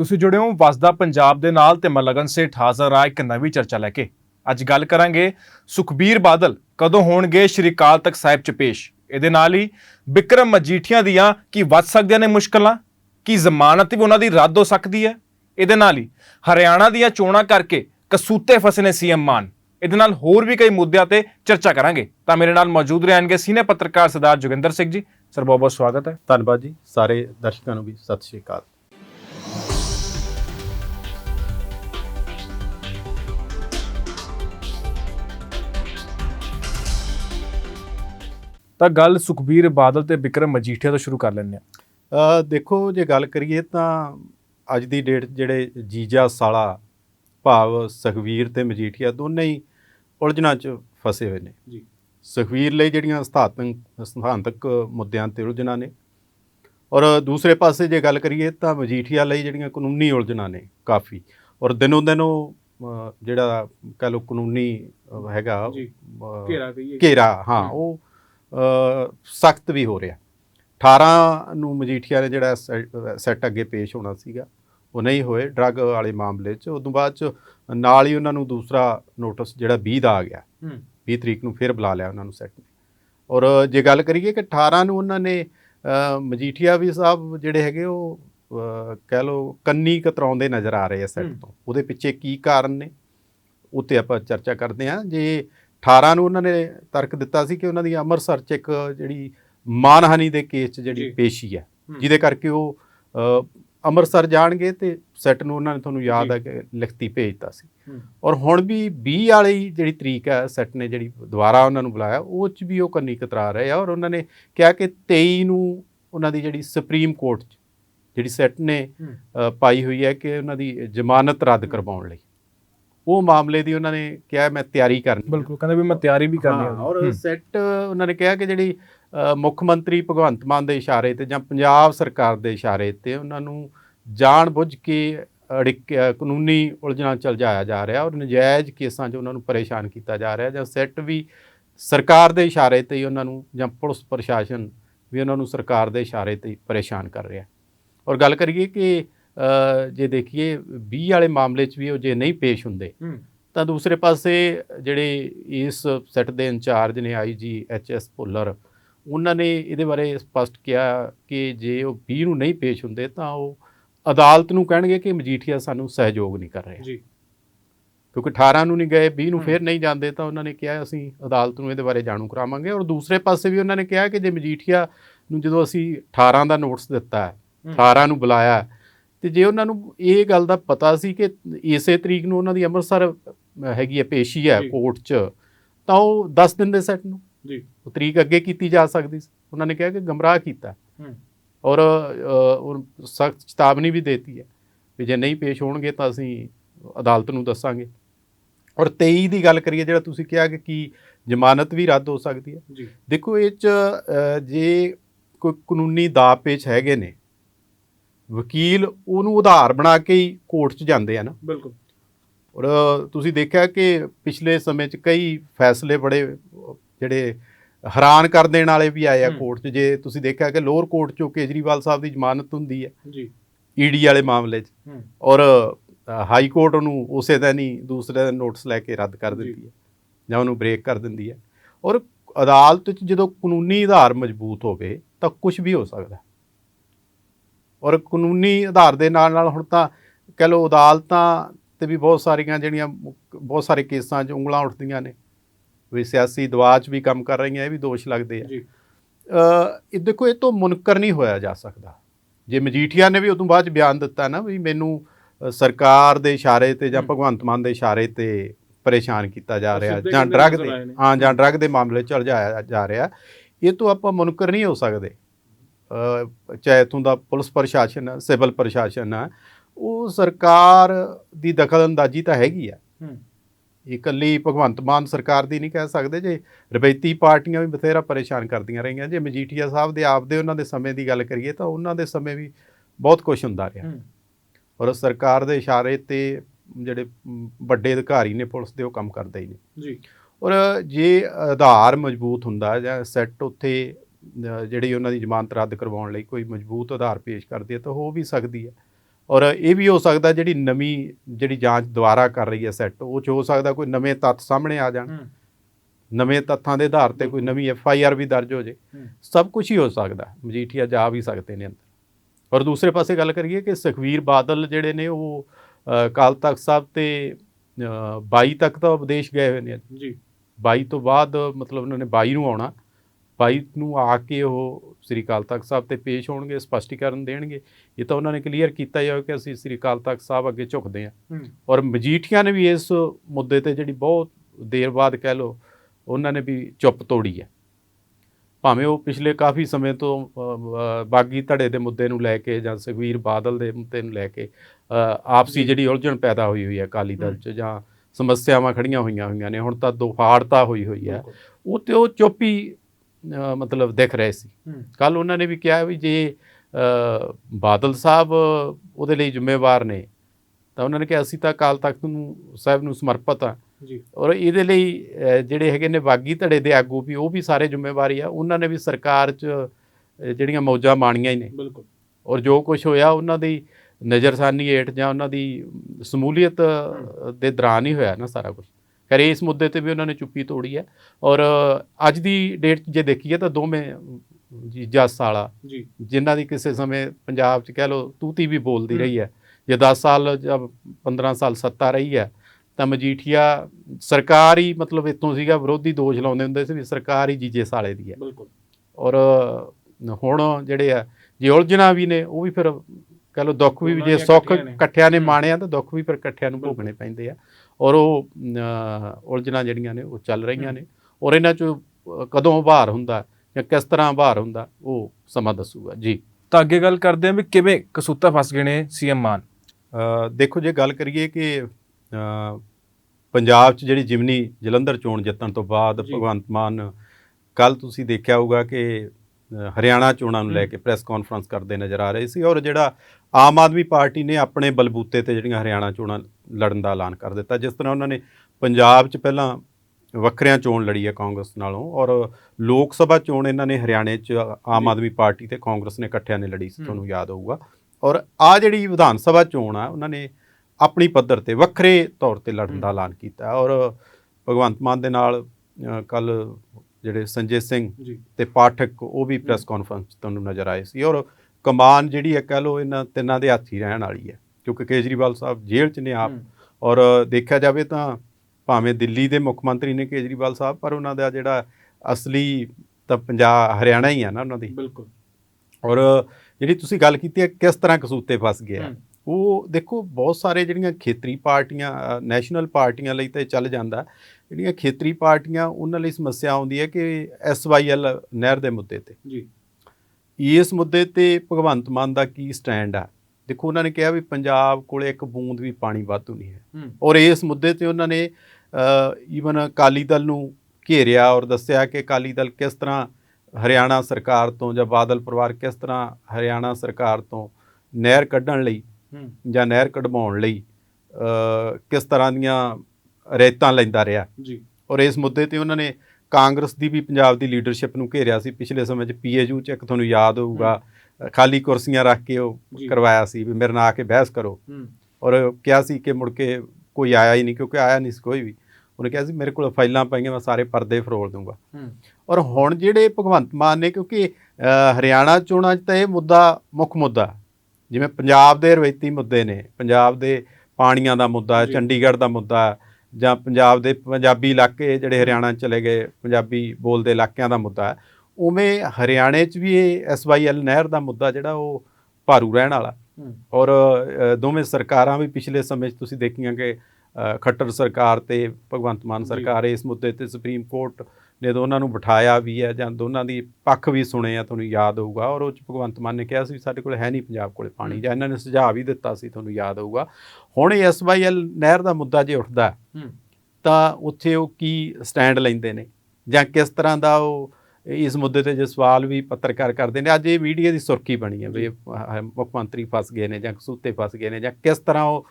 ਤੁਸੀਂ ਜੁੜੇ ਹੋ ਵਸਦਾ ਪੰਜਾਬ ਦੇ ਨਾਲ ਤੇ ਮੈਂ ਲਗਨ ਸੇਠ ਹਾਜ਼ਰ ਆ ਇੱਕ ਨਵੀਂ ਚਰਚਾ ਲੈ ਕੇ। ਅੱਜ ਗੱਲ ਕਰਾਂਗੇ ਸੁਖਬੀਰ ਬਾਦਲ ਕਦੋਂ ਹੋਣਗੇ ਸ਼੍ਰੀ ਅਕਾਲ ਤਖਤ ਸਾਹਿਬ ਚ ਪੇਸ਼? ਇਹਦੇ ਨਾਲ ਹੀ ਵਿਕਰਮ ਮਜੀਠੀਆਂ ਦੀਆਂ ਕੀ ਵੱਧ ਸਕਦੀਆਂ ਨੇ ਮੁਸ਼ਕਲਾਂ? ਕੀ ਜ਼ਮਾਨਤ ਵੀ ਉਹਨਾਂ ਦੀ ਰੱਦ ਹੋ ਸਕਦੀ ਹੈ? ਇਹਦੇ ਨਾਲ ਹੀ ਹਰਿਆਣਾ ਦੀਆਂ ਚੋਣਾਂ ਕਰਕੇ ਕਸੂਤੇ ਫਸੇ ਨੇ ਸੀਐਮ ਮਾਨ। ਇਹਦੇ ਨਾਲ ਹੋਰ ਵੀ ਕਈ ਮੁੱਦਿਆਂ ਤੇ ਚਰਚਾ ਕਰਾਂਗੇ। ਤਾਂ ਮੇਰੇ ਨਾਲ ਮੌਜੂਦ ਰਹਿਣਗੇ ਸੀਨੀਅਰ ਪੱਤਰਕਾਰ ਸਰਦਾਰ ਜੋਗਿੰਦਰ ਸਿੰਘ ਜੀ। ਸਰ ਬਹੁਤ ਬਹੁਤ ਸਵਾਗਤ ਹੈ। ਧੰਨਵਾਦ ਜੀ। ਸਾਰੇ ਦਰਸ਼ਕਾਂ ਨੂੰ ਵੀ ਸਤਿ ਸ਼੍ਰੀ ਅਕਾਲ। ਤਾਂ ਗੱਲ ਸੁਖਬੀਰ ਬਾਦਲ ਤੇ ਵਿਕਰਮ ਮਜੀਠੀਆ ਤੋਂ ਸ਼ੁਰੂ ਕਰ ਲੈਂਦੇ ਹਾਂ। ਅ ਦੇਖੋ ਜੇ ਗੱਲ ਕਰੀਏ ਤਾਂ ਅੱਜ ਦੀ ਡੇਟ ਜਿਹੜੇ ਜੀਜਾ ਸਾਲਾ ਭਾਵ ਸੁਖਵੀਰ ਤੇ ਮਜੀਠੀਆ ਦੋਨੇ ਹੀ ਉਲਝਣਾਂ 'ਚ ਫਸੇ ਹੋਏ ਨੇ। ਜੀ। ਸੁਖਵੀਰ ਲਈ ਜਿਹੜੀਆਂ ਸਥਾਤਕ ਸਥਾਨਤਕ ਮੁੱਦਿਆਂ ਤੇ ਉਲਝਣਾਂ ਨੇ ਔਰ ਦੂਸਰੇ ਪਾਸੇ ਜੇ ਗੱਲ ਕਰੀਏ ਤਾਂ ਮਜੀਠੀਆ ਲਈ ਜਿਹੜੀਆਂ ਕਾਨੂੰਨੀ ਉਲਝਣਾਂ ਨੇ ਕਾਫੀ ਔਰ ਦਿਨੋਂ ਦਿਨ ਉਹ ਜਿਹੜਾ ਕਹ ਲਓ ਕਾਨੂੰਨੀ ਹੈਗਾ ਜੀ, ਅ, ਕਹੀਏ। ਘੇਰਾ ਹਾਂ ਉਹ ਸਖਤ ਵੀ ਹੋ ਰਿਹਾ। 18 ਨੂੰ ਮਜੀਠੀਆ ਨੇ ਜਿਹੜਾ ਸੈੱਟ ਅੱਗੇ ਪੇਸ਼ ਹੋਣਾ ਸੀਗਾ ਉਹ ਨਹੀਂ ਹੋਏ। ਡਰੱਗ ਵਾਲੇ ਮਾਮਲੇ 'ਚ ਉਦੋਂ ਬਾਅਦ 'ਚ ਨਾਲ ਹੀ ਉਹਨਾਂ ਨੂੰ ਦੂਸਰਾ ਨੋਟਿਸ ਜਿਹੜਾ 20 ਦਾ ਆ ਗਿਆ। ਹੂੰ। 20 ਤਰੀਕ ਨੂੰ ਫਿਰ ਬੁਲਾ ਲਿਆ ਉਹਨਾਂ ਨੂੰ ਸੈੱਟ ਨੇ। ਔਰ ਜੇ ਗੱਲ ਕਰੀਏ ਕਿ 18 ਨੂੰ ਉਹਨਾਂ ਨੇ ਮਜੀਠੀਆ ਵੀ ਸਾਹਿਬ ਜਿਹੜੇ ਹੈਗੇ ਉਹ ਕਹਿ ਲਓ ਕੰਨੀ ਕਤਰਾਉਂਦੇ ਨਜ਼ਰ ਆ ਰਹੇ ਆ ਸੈੱਟ। ਤੋਂ। ਉਹਦੇ ਪਿੱਛੇ ਕੀ ਕਾਰਨ ਨੇ ਉੱਤੇ ਆਪਾਂ ਚਰਚਾ ਕਰਦੇ ਹਾਂ। ਜੇ 18 ਨੂੰ ਉਹਨਾਂ ਨੇ ਤਰਕ ਦਿੱਤਾ ਸੀ ਕਿ ਉਹਨਾਂ ਦੀ ਅੰਮ੍ਰਿਤਸਰ ਚ ਇੱਕ ਜਿਹੜੀ ਮਾਨਹਾਨੀ ਦੇ ਕੇਸ ਚ। ਜਿਹੜੀ ਪੇਸ਼ੀ ਹੈ। ਜਿਹਦੇ ਕਰਕੇ ਉਹ ਅੰਮ੍ਰਿਤਸਰ ਜਾਣਗੇ ਤੇ ਸੈੱਟ ਨੂੰ ਉਹਨਾਂ ਨੇ ਤੁਹਾਨੂੰ ਯਾਦ। ਹੈ ਕਿ ਲਿਖਤੀ ਭੇਜਤਾ ਸੀ। ਔਰ ਹੁਣ ਵੀ 20 ਵਾਲੀ ਜਿਹੜੀ ਤਰੀਕ ਹੈ ਸੈੱਟ ਨੇ ਜਿਹੜੀ ਦੁਬਾਰਾ ਉਹਨਾਂ ਨੂੰ ਬੁਲਾਇਆ ਉਹ ਚ ਵੀ ਉਹ ਕੰਨੀ ਕਤਰਾ ਰਹੇ ਆ ਔਰ ਉਹਨਾਂ ਨੇ ਕਿਹਾ ਕਿ 23 ਨੂੰ ਉਹਨਾਂ ਦੀ ਜਿਹੜੀ ਸੁਪਰੀਮ ਕੋਰਟ ਚ ਜਿਹੜੀ ਸੈੱਟ ਨੇ ਪਾਈ ਹੋਈ ਹੈ ਕਿ ਉਹਨਾਂ ਦੀ ਜ਼ਮਾਨਤ ਰੱਦ ਕਰਵਾਉਣ ਲਈ ਉਹ ਮਾਮਲੇ ਦੀ ਉਹਨਾਂ ਨੇ ਕਿਹਾ ਮੈਂ ਤਿਆਰੀ ਕਰਨੀ। ਬਿਲਕੁਲ ਕਹਿੰਦੇ ਵੀ ਮੈਂ ਤਿਆਰੀ ਵੀ ਕਰਨੀ ਹਾਂ, ਔਰ। ਸੈੱਟ ਉਹਨਾਂ ਨੇ ਕਿਹਾ ਕਿ ਜਿਹੜੀ ਮੁੱਖ ਮੰਤਰੀ ਭਗਵੰਤ ਮਾਨ ਦੇ ਇਸ਼ਾਰੇ ਤੇ ਜਾਂ ਪੰਜਾਬ ਸਰਕਾਰ ਦੇ ਇਸ਼ਾਰੇ ਤੇ ਉਹਨਾਂ ਨੂੰ ਜਾਣ ਬੁੱਝ ਕੇ ਕਾਨੂੰਨੀ ਉਲਝਣਾਂ ਚ ਜਾਇਆ ਜਾ ਰਿਹਾ ਔਰ ਨਜਾਇਜ਼ ਕੇਸਾਂ 'ਚ ਉਹਨਾਂ ਨੂੰ ਪਰੇਸ਼ਾਨ ਕੀਤਾ ਜਾ ਰਿਹਾ ਜਾਂ ਸੈੱਟ ਵੀ ਸਰਕਾਰ ਦੇ ਇਸ਼ਾਰੇ ਤੇ ਹੀ ਉਹਨਾਂ ਨੂੰ ਜਾਂ ਪੁਲਿਸ ਪ੍ਰਸ਼ਾਸਨ ਵੀ ਉਹਨਾਂ ਨੂੰ ਸਰਕਾਰ ਦੇ ਇਸ਼ਾਰੇ ਤੇ ਪਰੇਸ਼ਾਨ ਕਰ ਰਿਹਾ ਔਰ ਗੱਲ ਕਰੀਏ ਕਿ ਜੇ ਦੇਖੀਏ 20 ਵਾਲੇ ਮਾਮਲੇ 'ਚ ਵੀ ਉਹ ਜੇ ਨਹੀਂ ਪੇਸ਼ ਹੁੰਦੇ ਤਾਂ ਦੂਸਰੇ ਪਾਸੇ ਜਿਹੜੇ ਇਸ ਸੈੱਟ ਦੇ ਇੰਚਾਰਜ ਨੇ ਆਈਜੀ ਐਚਐਸ ਭੁੱਲਰ ਉਹਨਾਂ ਨੇ ਇਹਦੇ ਬਾਰੇ ਸਪਸ਼ਟ ਕਿਹਾ ਕਿ ਜੇ ਉਹ 20 ਨੂੰ ਨਹੀਂ ਪੇਸ਼ ਹੁੰਦੇ ਤਾਂ ਉਹ ਅਦਾਲਤ ਨੂੰ ਕਹਿਣਗੇ ਕਿ ਮਜੀਠੀਆ ਸਾਨੂੰ ਸਹਿਯੋਗ ਨਹੀਂ ਕਰ ਰਿਹਾ ਜੀ ਕਿਉਂਕਿ 18 ਨੂੰ ਨਹੀਂ ਗਏ 20 ਨੂੰ। ਫੇਰ ਨਹੀਂ ਜਾਂਦੇ ਤਾਂ ਉਹਨਾਂ ਨੇ ਕਿਹਾ ਅਸੀਂ ਅਦਾਲਤ ਨੂੰ ਇਹਦੇ ਬਾਰੇ ਜਾਣੂ ਕਰਾਵਾਂਗੇ ਔਰ ਦੂਸਰੇ ਪਾਸੇ ਵੀ ਉਹਨਾਂ ਨੇ ਕਿਹਾ ਕਿ ਜੇ ਮਜੀਠੀਆ ਨੂੰ ਜਦੋਂ ਅਸੀਂ 18 ਦਾ ਨੋਟਿਸ ਦਿੱਤਾ ਹੈ ਹਮ। 18 ਨੂੰ ਬੁਲਾਇਆ ਤੇ ਜੇ ਉਹਨਾਂ ਨੂੰ ਇਹ ਗੱਲ ਦਾ ਪਤਾ ਸੀ ਕਿ ਇਸੇ ਤਰੀਕ ਨੂੰ ਉਹਨਾਂ ਦੀ ਅੰਮ੍ਰਿਤਸਰ ਹੈਗੀ ਹੈ ਪੇਸ਼ੀ ਹੈ। ਕੋਰਟ 'ਚ ਤਾਂ ਉਹ ਦੱਸ ਦਿੰਦੇ ਸੈੱਟ ਨੂੰ। ਜੀ। ਉਹ ਤਰੀਕ ਅੱਗੇ ਕੀਤੀ ਜਾ ਸਕਦੀ ਸੀ। ਉਹਨਾਂ ਨੇ ਕਿਹਾ ਕਿ ਗਮਰਾਹ ਕੀਤਾ। ਔਰ ਸਖਤ ਚੇਤਾਵਨੀ ਵੀ ਦੇਤੀ ਹੈ ਵੀ ਜੇ ਨਹੀਂ ਪੇਸ਼ ਹੋਣਗੇ ਤਾਂ ਅਸੀਂ ਅਦਾਲਤ ਨੂੰ ਦੱਸਾਂਗੇ। ਔਰ 23 ਦੀ ਗੱਲ ਕਰੀਏ ਜਿਹੜਾ ਤੁਸੀਂ ਕਿਹਾ ਕਿ ਕੀ ਜ਼ਮਾਨਤ ਵੀ ਰੱਦ ਹੋ ਸਕਦੀ ਹੈ। ਜੀ। ਦੇਖੋ ਇਹ ਚ ਜੇ ਕੋਈ ਕਾਨੂੰਨੀ ਦਾਅ ਪੇਚ ਹੈਗੇ ਨੇ ਵਕੀਲ ਉਹਨੂੰ ਉਧਾਰ ਬਣਾ ਕੇ ਹੀ ਕੋਰਟ 'ਚ ਜਾਂਦੇ ਆ ਨਾ। ਬਿਲਕੁਲ। ਔਰ ਤੁਸੀਂ ਦੇਖਿਆ ਕਿ ਪਿਛਲੇ ਸਮੇਂ 'ਚ ਕਈ ਫੈਸਲੇ ਬੜੇ ਜਿਹੜੇ ਹੈਰਾਨ ਕਰ ਦੇਣ ਵਾਲੇ ਵੀ ਆਏ ਆ। ਕੋਰਟ 'ਚ। ਜੇ ਤੁਸੀਂ ਦੇਖਿਆ ਕਿ ਲੋਅਰ ਕੋਰਟ 'ਚੋਂ ਕੇਜਰੀਵਾਲ ਸਾਹਿਬ ਦੀ ਜ਼ਮਾਨਤ ਹੁੰਦੀ ਹੈ ਜੀ। ਈਡੀ ਵਾਲੇ ਮਾਮਲੇ 'ਚ। ਔਰ ਹਾਈ ਕੋਰਟ ਉਹਨੂੰ ਉਸੇ ਦਿਨ ਹੀ ਦੂਸਰੇ ਦਿਨ ਨੋਟਿਸ ਲੈ ਕੇ ਰੱਦ ਕਰ। ਦਿੰਦੀ ਹੈ ਜਾਂ ਉਹਨੂੰ ਬ੍ਰੇਕ ਕਰ ਦਿੰਦੀ ਹੈ ਔਰ ਅਦਾਲਤ 'ਚ ਜਦੋਂ ਕਾਨੂੰਨੀ ਆਧਾਰ ਮਜ਼ਬੂਤ ਹੋਵੇ ਤਾਂ ਕੁਝ ਵੀ ਹੋ ਸਕਦਾ। ਹੈ। ਔਰ ਕਾਨੂੰਨੀ ਆਧਾਰ ਦੇ ਨਾਲ ਨਾਲ ਹੁਣ ਤਾਂ ਕਹਿ ਲਓ ਅਦਾਲਤਾਂ ਤੇ ਵੀ ਬਹੁਤ ਸਾਰੀਆਂ ਜਿਹੜੀਆਂ ਬਹੁਤ ਸਾਰੇ ਕੇਸਾਂ 'ਚ ਉਂਗਲਾਂ ਉੱਠਦੀਆਂ ਨੇ। ਵੀ ਸਿਆਸੀ ਦਬਾਅ 'ਚ ਵੀ ਕੰਮ ਕਰ ਰਹੀਆਂ ਇਹ ਵੀ ਦੋਸ਼ ਲੱਗਦੇ ਆ। ਜੀ। ਅ, ਇਹ ਦੇਖੋ ਇਹ ਤੋਂ ਮੁਨਕਰ ਨਹੀਂ ਹੋਇਆ ਜਾ ਸਕਦਾ। ਜੇ ਮਜੀਠੀਆ ਨੇ ਵੀ ਉਦੋਂ ਬਾਅਦ 'ਚ ਬਿਆਨ ਦਿੱਤਾ ਨਾ ਵੀ ਮੈਨੂੰ ਸਰਕਾਰ ਦੇ ਇਸ਼ਾਰੇ ਤੇ ਜਾਂ। ਭਗਵੰਤ ਮਾਨ ਦੇ ਇਸ਼ਾਰੇ ਤੇ ਪਰੇਸ਼ਾਨ ਕੀਤਾ ਜਾ ਰਿਹਾ ਜਾਂ ਡਰੱਗ ਦੇ। ਹਾਂ ਜਾਂ ਡਰੱਗ ਦੇ ਮਾਮਲੇ 'ਚ ਉਲਝਾਇਆ ਜਾ ਰਿਹਾ ਇਹ ਤੋਂ ਆਪਾਂ ਮੁਨਕਰ ਨਹੀਂ ਹੋ ਸਕਦੇ। ਚਾਹੇ ਇੱਥੋਂ ਦਾ ਪੁਲਿਸ ਪ੍ਰਸ਼ਾਸਨ ਹੈ ਸਿਵਲ ਪ੍ਰਸ਼ਾਸਨ ਹੈ ਉਹ ਸਰਕਾਰ ਦੀ ਦਖਲਅੰਦਾਜ਼ੀ ਤਾਂ ਹੈਗੀ ਆ। ਇਹ ਇਕੱਲੀ ਭਗਵੰਤ ਮਾਨ ਸਰਕਾਰ ਦੀ ਨਹੀਂ ਕਹਿ ਸਕਦੇ ਜੇ ਰਵੈਤੀ ਪਾਰਟੀਆਂ ਵੀ ਬਥੇਰਾ ਪਰੇਸ਼ਾਨ ਕਰਦੀਆਂ ਰਹੀਆਂ ਜੇ ਮਜੀਠੀਆ ਸਾਹਿਬ ਦੇ ਆਪਦੇ ਉਹਨਾਂ ਦੇ ਸਮੇਂ ਦੀ ਗੱਲ ਕਰੀਏ ਤਾਂ ਉਹਨਾਂ ਦੇ ਸਮੇਂ ਵੀ ਬਹੁਤ ਕੁਝ ਹੁੰਦਾ ਰਿਹਾ। ਔਰ ਸਰਕਾਰ ਦੇ ਇਸ਼ਾਰੇ ਤੇ ਜਿਹੜੇ ਵੱਡੇ ਅਧਿਕਾਰੀ ਨੇ ਪੁਲਿਸ ਦੇ ਉਹ ਕੰਮ ਕਰਦੇ ਹੀ ਨੇ। ਜੀ। ਔਰ ਜੇ ਆਧਾਰ ਮਜ਼ਬੂਤ ਹੁੰਦਾ ਜਾਂ ਸੈੱਟ ਉੱਥੇ ਜਿਹੜੀ ਉਹਨਾਂ ਦੀ ਜ਼ਮਾਨਤ ਰੱਦ ਕਰਵਾਉਣ ਲਈ ਕੋਈ ਮਜ਼ਬੂਤ ਆਧਾਰ ਪੇਸ਼ ਕਰਦੀ ਹੈ ਤਾਂ ਹੋ ਵੀ ਸਕਦੀ ਹੈ। ਔਰ ਇਹ ਵੀ ਹੋ ਸਕਦਾ ਜਿਹੜੀ ਨਵੀਂ ਜਿਹੜੀ ਜਾਂਚ ਦੁਬਾਰਾ ਕਰ ਰਹੀ ਹੈ ਸੈੱਟ ਉਹ ਚ ਹੋ ਸਕਦਾ ਕੋਈ ਨਵੇਂ ਤੱਥ ਸਾਹਮਣੇ ਆ ਜਾਣ। ਨਵੇਂ ਤੱਥਾਂ ਦੇ ਆਧਾਰ ਤੇ ਕੋਈ ਨਵੀਂ ਐਫ ਆਈ ਆਰ ਵੀ ਦਰਜ ਹੋ ਜੇ। ਸਭ ਕੁਝ ਹੀ ਹੋ ਸਕਦਾ ਮਜੀਠੀਆ ਜਾ ਵੀ ਸਕਦੇ ਨੇ ਅੰਦਰ। ਔਰ ਦੂਸਰੇ ਪਾਸੇ ਗੱਲ ਕਰੀਏ ਕਿ ਸੁਖਵੀਰ ਬਾਦਲ ਜਿਹੜੇ ਨੇ ਉਹ ਅ, ਅਕਾਲ ਤਖਤ ਸਾਹਿਬ ਤੇ ਅ, 22 ਤੱਕ ਤਾਂ ਵਿਦੇਸ਼ ਗਏ ਹੋਏ ਨੇ। ਜੀ। 22 ਤੋਂ ਬਾਅਦ ਮਤਲਬ ਉਹਨਾਂ ਨੇ 22 ਨੂੰ ਆਉਣਾ। 22 ਨੂੰ ਆ ਕੇ ਉਹ ਸ੍ਰੀ ਅਕਾਲ ਤਖਤ ਸਾਹਿਬ ਤੇ ਪੇਸ਼ ਹੋਣਗੇ ਸਪਸ਼ਟੀਕਰਨ ਦੇਣਗੇ। ਇਹ ਤਾਂ ਉਹਨਾਂ ਨੇ ਕਲੀਅਰ ਕੀਤਾ ਹੀ ਹੋਇਆ ਕਿ ਅਸੀਂ ਸ੍ਰੀ ਅਕਾਲ ਤਖਤ ਸਾਹਿਬ ਅੱਗੇ ਝੁਕਦੇ ਹਾਂ। ਔਰ ਮਜੀਠੀਆ ਨੇ ਵੀ ਇਸ ਮੁੱਦੇ ਤੇ ਜਿਹੜੀ ਬਹੁਤ ਦੇਰ ਬਾਅਦ ਕਹਿ ਲੋ ਉਹਨਾਂ ਨੇ ਵੀ ਚੁੱਪ ਤੋੜੀ ਹੈ। ਭਾਵੇਂ ਉਹ ਪਿਛਲੇ ਕਾਫੀ ਸਮੇਂ ਤੋਂ ਬਾਗੀ ਧੜੇ ਦੇ ਮੁੱਦੇ ਨੂੰ ਲੈ ਕੇ ਜਾਂ ਸੁਖਵੀਰ ਬਾਦਲ ਦੇ ਮੁੱਦੇ ਨੂੰ ਲੈ ਕੇ ਆਪਸੀ ਜਿਹੜੀ ਉਲਝਣ ਪੈਦਾ ਹੋਈ ਹੋਈ ਹੈ ਅਕਾਲੀ ਦਲ 'ਚ ਜਾਂ ਸਮੱਸਿਆਵਾਂ ਖੜੀਆਂ ਹੋਈਆਂ ਹੋਈਆਂ ਨੇ। ਹੁਣ ਤਾਂ ਦੁਫਾੜਤਾ ਹੋਈ ਹੋਈ ਹੈ। ਉਹ ਤੇ ਉਹ ਚੁੱਪ ਮਤਲਬ ਦਿਖ ਰਹੇ ਸੀ। ਕੱਲ ਉਹਨਾਂ ਨੇ ਵੀ ਕਿਹਾ ਵੀ ਜੇ ਬਾਦਲ ਸਾਹਿਬ ਉਹਦੇ ਲਈ ਜ਼ਿੰਮੇਵਾਰ ਨੇ ਤਾਂ ਉਹਨਾਂ ਨੇ ਕਿਹਾ ਅਸੀਂ ਤਾਂ ਅਕਾਲ ਤਖਤ ਨੂੰ ਸਾਹਿਬ ਨੂੰ ਸਮਰਪਿਤ ਆ ਜੀ। ਔਰ ਇਹਦੇ ਲਈ ਜਿਹੜੇ ਹੈਗੇ ਨੇ ਬਾਗੀ ਧੜੇ ਦੇ ਆਗੂ ਵੀ ਉਹ ਵੀ ਸਾਰੇ ਜ਼ਿੰਮੇਵਾਰੀ ਆ। ਉਹਨਾਂ ਨੇ ਵੀ ਸਰਕਾਰ 'ਚ ਜਿਹੜੀਆਂ ਮੌਜਾਂ ਮਾਣੀਆਂ ਹੀ ਨੇ। ਬਿਲਕੁਲ। ਔਰ ਜੋ ਕੁਝ ਹੋਇਆ ਉਹਨਾਂ ਦੀ ਨਜ਼ਰਸਾਨੀ ਹੇਠ ਜਾਂ ਉਹਨਾਂ ਦੀ ਸਮੂਲੀਅਤ ਦੇ ਦੌਰਾਨ ਹੀ ਹੋਇਆ ਨਾ ਸਾਰਾ ਕੁਝ ਖਰੇ ਇਸ ਮੁੱਦੇ ਤੇ ਵੀ ਉਹਨਾਂ ਨੇ ਚੁੱਪੀ ਤੋੜੀ ਹੈ। ਔਰ ਅੱਜ ਦੀ ਡੇਟ ਜੇ ਦੇਖੀਏ ਤਾਂ ਦੋਵੇਂ ਜੀ ਜੱਜ ਸਾਲਾ ਜੀ। ਜਿਨ੍ਹਾਂ ਦੀ ਕਿਸੇ ਸਮੇਂ ਪੰਜਾਬ 'ਚ ਕਹਿ ਲਓ ਤੂਤੀ ਵੀ ਬੋਲਦੀ ਰਹੀ ਹੈ। ਜੇ 10 ਸਾਲ ਜਾਂ 15 ਸਾਲ ਸੱਤਾ ਰਹੀ ਹੈ ਤਾਂ ਮਜੀਠੀਆ ਸਰਕਾਰ ਹੀ ਮਤਲਬ ਇਤੋਂ ਸੀਗਾ ਵਿਰੋਧੀ ਦੋਸ਼ ਲਾਉਂਦੇ ਹੁੰਦੇ ਸੀ ਵੀ ਸਰਕਾਰ ਹੀ ਜੀਜੇ ਸਾਲੇ ਦੀ ਹੈ। ਬਿਲਕੁਲ। ਔਰ ਹੁਣ ਜਿਹੜੇ ਆ ਜੇ ਉਲਝਣਾ ਵੀ ਨੇ ਉਹ ਵੀ ਫਿਰ ਕਹ ਲਓ ਦੁੱਖ ਵੀ ਜੇ ਸੁੱਖ ਇਕੱਠੀਆਂ ਨੇ। ਮਾਣਿਆ ਤਾਂ ਦੁੱਖ ਵੀ ਫਿਰ ਇਕੱਠਿਆਂ ਨੂੰ ਭੋਗਣੇ ਪੈਂਦੇ ਆ। ਔਰ ਉਹ ਉਲਝਣਾਂ ਜਿਹੜੀਆਂ ਨੇ ਉਹ ਚੱਲ ਰਹੀਆਂ ਨੇ। ਔਰ ਇਹਨਾਂ ਚੋਂ ਕਦੋਂ ਉਭਾਰ ਹੁੰਦਾ ਜਾਂ ਕਿਸ ਤਰ੍ਹਾਂ ਉਭਾਰ ਹੁੰਦਾ ਉਹ ਸਮਾਂ ਦੱਸੂਗਾ। ਜੀ। ਤਾਂ ਅੱਗੇ ਗੱਲ ਕਰਦੇ ਹਾਂ ਵੀ ਕਿਵੇਂ ਕਸੂਤਾ ਫਸ ਗਏ ਨੇ ਸੀਐਮ ਮਾਨ। ਦੇਖੋ ਜੇ ਗੱਲ ਕਰੀਏ ਕਿ ਪੰਜਾਬ 'ਚ ਜਿਹੜੀ ਜਿਮਨੀ ਜਲੰਧਰ ਚੋਣ ਜਿੱਤਣ ਤੋਂ ਬਾਅਦ। ਭਗਵੰਤ ਮਾਨ ਕੱਲ ਤੁਸੀਂ ਦੇਖਿਆ ਹੋਊਗਾ ਕਿ ਹਰਿਆਣਾ ਚੋਣਾਂ ਨੂੰ ਲੈ ਕੇ ਪ੍ਰੈਸ ਕਾਨਫਰੰਸ ਕਰਦੇ ਨਜ਼ਰ ਆ ਰਹੇ ਸੀ। ਔਰ ਜਿਹੜਾ ਆਮ ਆਦਮੀ ਪਾਰਟੀ ਨੇ ਆਪਣੇ ਬਲਬੂਤੇ ਤੇ ਜਿਹੜੀਆਂ ਹਰਿਆਣਾ ਚੋਣਾਂ ਲੜਨ ਦਾ ਐਲਾਨ ਕਰ ਦਿੱਤਾ ਜਿਸ ਤਰ੍ਹਾਂ ਉਹਨਾਂ ਨੇ ਪੰਜਾਬ 'ਚ ਪਹਿਲਾਂ ਵੱਖਰਿਆਂ ਚੋਣ ਲੜੀ ਹੈ ਕਾਂਗਰਸ ਨਾਲੋਂ ਔਰ ਲੋਕ ਸਭਾ ਚੋਣ ਇਹਨਾਂ ਨੇ ਹਰਿਆਣੇ 'ਚ ਆਮ। ਆਦਮੀ ਪਾਰਟੀ ਤੇ ਕਾਂਗਰਸ ਨੇ ਇਕੱਠਿਆਂ ਨੇ ਲੜੀ ਸੀ। ਤੁਹਾਨੂੰ ਯਾਦ ਹੋਊਗਾ ਔਰ ਆ ਜਿਹੜੀ ਵਿਧਾਨ ਸਭਾ ਚੋਣ ਆ ਉਹਨਾਂ ਨੇ ਆਪਣੀ ਪੱਧਰ ਤੇ ਵੱਖਰੇ ਤੌਰ ਤੇ ਲੜਨ ਦਾ ਐਲਾਨ ਕੀਤਾ ਔਰ ਭਗਵੰਤ ਮਾਨ ਦੇ ਨਾਲ ਕੱਲ ਜਿਹੜੇ ਸੰਜੇ ਸਿੰਘ ਜੀ ਤੇ ਪਾਠਕ ਉਹ ਵੀ ਪ੍ਰੈਸ ਕਾਨਫਰੰਸ ਤੁਹਾਨੂੰ ਨਜ਼ਰ ਆਏ ਸੀ ਔਰ ਕਮਾਨ ਜਿਹੜੀ ਹੈ ਕਹਿ ਲਓ ਇਹਨਾਂ ਤਿੰਨਾਂ ਦੇ ਹੱਥ ਹੀ ਰਹਿਣ ਵਾਲੀ ਹੈ। ਕਿਉਂਕਿ ਕੇਜਰੀਵਾਲ ਸਾਹਿਬ ਜੇਲ੍ਹ 'ਚ ਨੇ ਆਪ। ਔਰ ਦੇਖਿਆ ਜਾਵੇ ਤਾਂ ਭਾਵੇਂ ਦਿੱਲੀ ਦੇ ਮੁੱਖ ਮੰਤਰੀ ਨੇ ਕੇਜਰੀਵਾਲ ਸਾਹਿਬ ਪਰ ਉਹਨਾਂ ਦਾ ਜਿਹੜਾ ਅਸਲੀ ਤਾਂ ਪੰਜਾਬ ਹਰਿਆਣਾ ਹੀ ਆ ਨਾ ਉਹਨਾਂ ਦੀ। ਬਿਲਕੁਲ। ਔਰ ਜਿਹੜੀ ਤੁਸੀਂ ਗੱਲ ਕੀਤੀ ਹੈ ਕਿਸ ਤਰ੍ਹਾਂ ਕਸੂਤੇ ਫਸ ਗਿਆ। ਉਹ ਦੇਖੋ ਬਹੁਤ ਸਾਰੇ ਜਿਹੜੀਆਂ ਖੇਤਰੀ ਪਾਰਟੀਆਂ ਨੈਸ਼ਨਲ ਪਾਰਟੀਆਂ ਲਈ ਤਾਂ ਚੱਲ ਜਾਂਦਾ। ਜਿਹੜੀਆਂ ਖੇਤਰੀ ਪਾਰਟੀਆਂ ਉਹਨਾਂ ਲਈ ਸਮੱਸਿਆ ਆਉਂਦੀ ਹੈ ਕਿ ਐਸਵਾਈਐਲ ਨਹਿਰ ਦੇ ਮੁੱਦੇ ਤੇ। ਜੀ। ਇਸ ਮੁੱਦੇ ਤੇ ਭਗਵੰਤ ਮਾਨ ਦਾ ਕੀ ਸਟੈਂਡ ਆ? ਦੇਖੋ ਉਹਨਾਂ ਨੇ ਕਿਹਾ ਵੀ ਪੰਜਾਬ ਕੋਲੇ ਇੱਕ ਬੂੰਦ ਵੀ ਪਾਣੀ ਵਾਧੂ ਨਹੀਂ ਹੈ। ਔਰ ਇਸ ਮੁੱਦੇ ਤੇ ਉਹਨਾਂ ਨੇ ਈਵਨ ਅਕਾਲੀ ਦਲ ਨੂੰ ਘੇਰਿਆ ਔਰ ਦੱਸਿਆ ਕਿ ਅਕਾਲੀ ਦਲ ਕਿਸ ਤਰ੍ਹਾਂ ਹਰਿਆਣਾ ਸਰਕਾਰ ਤੋਂ ਜਾਂ ਬਾਦਲ ਪਰਿਵਾਰ ਕਿਸ ਤਰ੍ਹਾਂ ਹਰਿਆਣਾ ਸਰਕਾਰ ਤੋਂ ਨਹਿਰ ਕੱਢਣ ਲਈ ਜਾਂ ਨਹਿਰ ਕਢਵਾਉਣ ਲਈ ਕਿਸ ਤਰ੍ਹਾਂ ਦੀਆਂ ਰੇਤਾਂ ਲੈਂਦਾ ਰਿਹਾ। ਜੀ। ਔਰ ਇਸ ਮੁੱਦੇ ਤੇ ਉਹਨਾਂ ਨੇ ਕਾਂਗਰਸ ਦੀ ਵੀ ਪੰਜਾਬ ਦੀ ਲੀਡਰਸ਼ਿਪ ਨੂੰ ਘੇਰਿਆ ਸੀ। ਪਿਛਲੇ ਸਮੇਂ 'ਚ ਪੀਏਯੂ 'ਚ ਇੱਕ ਤੁਹਾਨੂੰ ਯਾਦ ਹੋਊਗਾ ਖਾਲੀ ਕੁਰਸੀਆਂ ਰੱਖ ਕੇ ਉਹ। ਕਰਵਾਇਆ ਸੀ ਵੀ ਮੇਰੇ ਨਾਲ ਆ ਕੇ ਬਹਿਸ ਕਰੋ। ਔਰ ਕਿਹਾ ਸੀ ਕਿ ਮੁੜ ਕੇ ਕੋਈ ਆਇਆ ਹੀ ਨਹੀਂ ਕਿਉਂਕਿ ਆਇਆ ਨਹੀਂ ਸੀ ਕੋਈ ਵੀ। ਉਹਨੇ ਕਿਹਾ ਸੀ ਮੇਰੇ ਕੋਲ ਫਾਈਲਾਂ ਪਈਆਂ ਮੈਂ ਸਾਰੇ ਪਰਦੇ ਫਰੋਲ ਦੂੰਗਾ ਔਰ ਹੁਣ ਜਿਹੜੇ ਭਗਵੰਤ ਮਾਨ ਨੇ ਕਿਉਂਕਿ ਹਰਿਆਣਾ ਚੋਣਾਂ 'ਚ ਤਾਂ ਇਹ ਮੁੱਦਾ ਮੁੱਖ ਮੁੱਦਾ ਜਿਵੇਂ ਪੰਜਾਬ ਦੇ ਰਵਾਇਤੀ ਮੁੱਦੇ ਨੇ ਪੰਜਾਬ ਦੇ ਪਾਣੀਆਂ ਦਾ ਮੁੱਦਾ। ਚੰਡੀਗੜ੍ਹ ਦਾ ਮੁੱਦਾ ਜਾਂ ਪੰਜਾਬ ਦੇ ਪੰਜਾਬੀ ਇਲਾਕੇ ਜਿਹੜੇ ਹਰਿਆਣਾ ਚਲੇ ਗਏ ਪੰਜਾਬੀ ਬੋਲਦੇ ਇਲਾਕਿਆਂ ਦਾ ਮੁੱਦਾ ਹੈ ਉਵੇਂ ਹਰਿਆਣੇ 'ਚ ਵੀ ਇਹ ਐਸਵਾਈਐਲ ਨਹਿਰ ਦਾ ਮੁੱਦਾ ਜਿਹੜਾ ਉਹ ਭਾਰੂ ਰਹਿਣ ਵਾਲਾ ਔਰ ਦੋਵੇਂ ਸਰਕਾਰਾਂ ਵੀ ਪਿਛਲੇ ਸਮੇਂ 'ਚ ਤੁਸੀਂ ਦੇਖੀਆਂ ਕਿ ਖੱਟਰ ਸਰਕਾਰ ਤੇ ਭਗਵੰਤ ਮਾਨ। ਸਰਕਾਰ ਇਸ ਮੁੱਦੇ ਤੇ ਸੁਪਰੀਮ ਕੋਰਟ ਨੇ ਦੋਨਾਂ ਨੂੰ ਬਿਠਾਇਆ ਵੀ ਹੈ ਜਾਂ ਦੋਨਾਂ ਦੀ ਪੱਖ ਵੀ ਸੁਣੇ ਆ ਤੁਹਾਨੂੰ ਯਾਦ ਹੋਊਗਾ। ਔਰ ਉਹ 'ਚ ਭਗਵੰਤ ਮਾਨ ਨੇ ਕਿਹਾ ਸੀ ਸਾਡੇ ਕੋਲ ਹੈ ਨਹੀਂ ਪੰਜਾਬ ਕੋਲੇ ਪਾਣੀ। ਜਾਂ ਇਹਨਾਂ ਨੇ ਸੁਝਾਅ ਵੀ ਦਿੱਤਾ ਸੀ ਤੁਹਾਨੂੰ ਯਾਦ ਹੋਊਗਾ। ਹੁਣ ਇਹ ਐਸਵਾਈਐਲ ਨਹਿਰ ਦਾ ਮੁੱਦਾ ਜੇ ਉੱਠਦਾ ਤਾਂ ਉੱਥੇ ਉਹ ਕੀ ਸਟੈਂਡ ਲੈਂਦੇ ਨੇ? ਜਾਂ ਕਿਸ ਤਰ੍ਹਾਂ ਦਾ ਉਹ ਇਸ ਮੁੱਦੇ ਤੇ ਜੇ ਸਵਾਲ ਵੀ ਪੱਤਰਕਾਰ ਕਰਦੇ ਨੇ? ਅੱਜ ਇਹ ਮੀਡੀਆ ਦੀ ਸੁਰਖੀ ਬਣੀ ਹੈ ਵੀ ਮੁੱਖ ਮੰਤਰੀ ਫਸ ਗਏ ਨੇ ਜਾਂ ਕਸੂਤੇ ਫਸ ਗਏ ਨੇ ਜਾਂ ਕਿਸ ਤਰ੍ਹਾਂ ਉਹ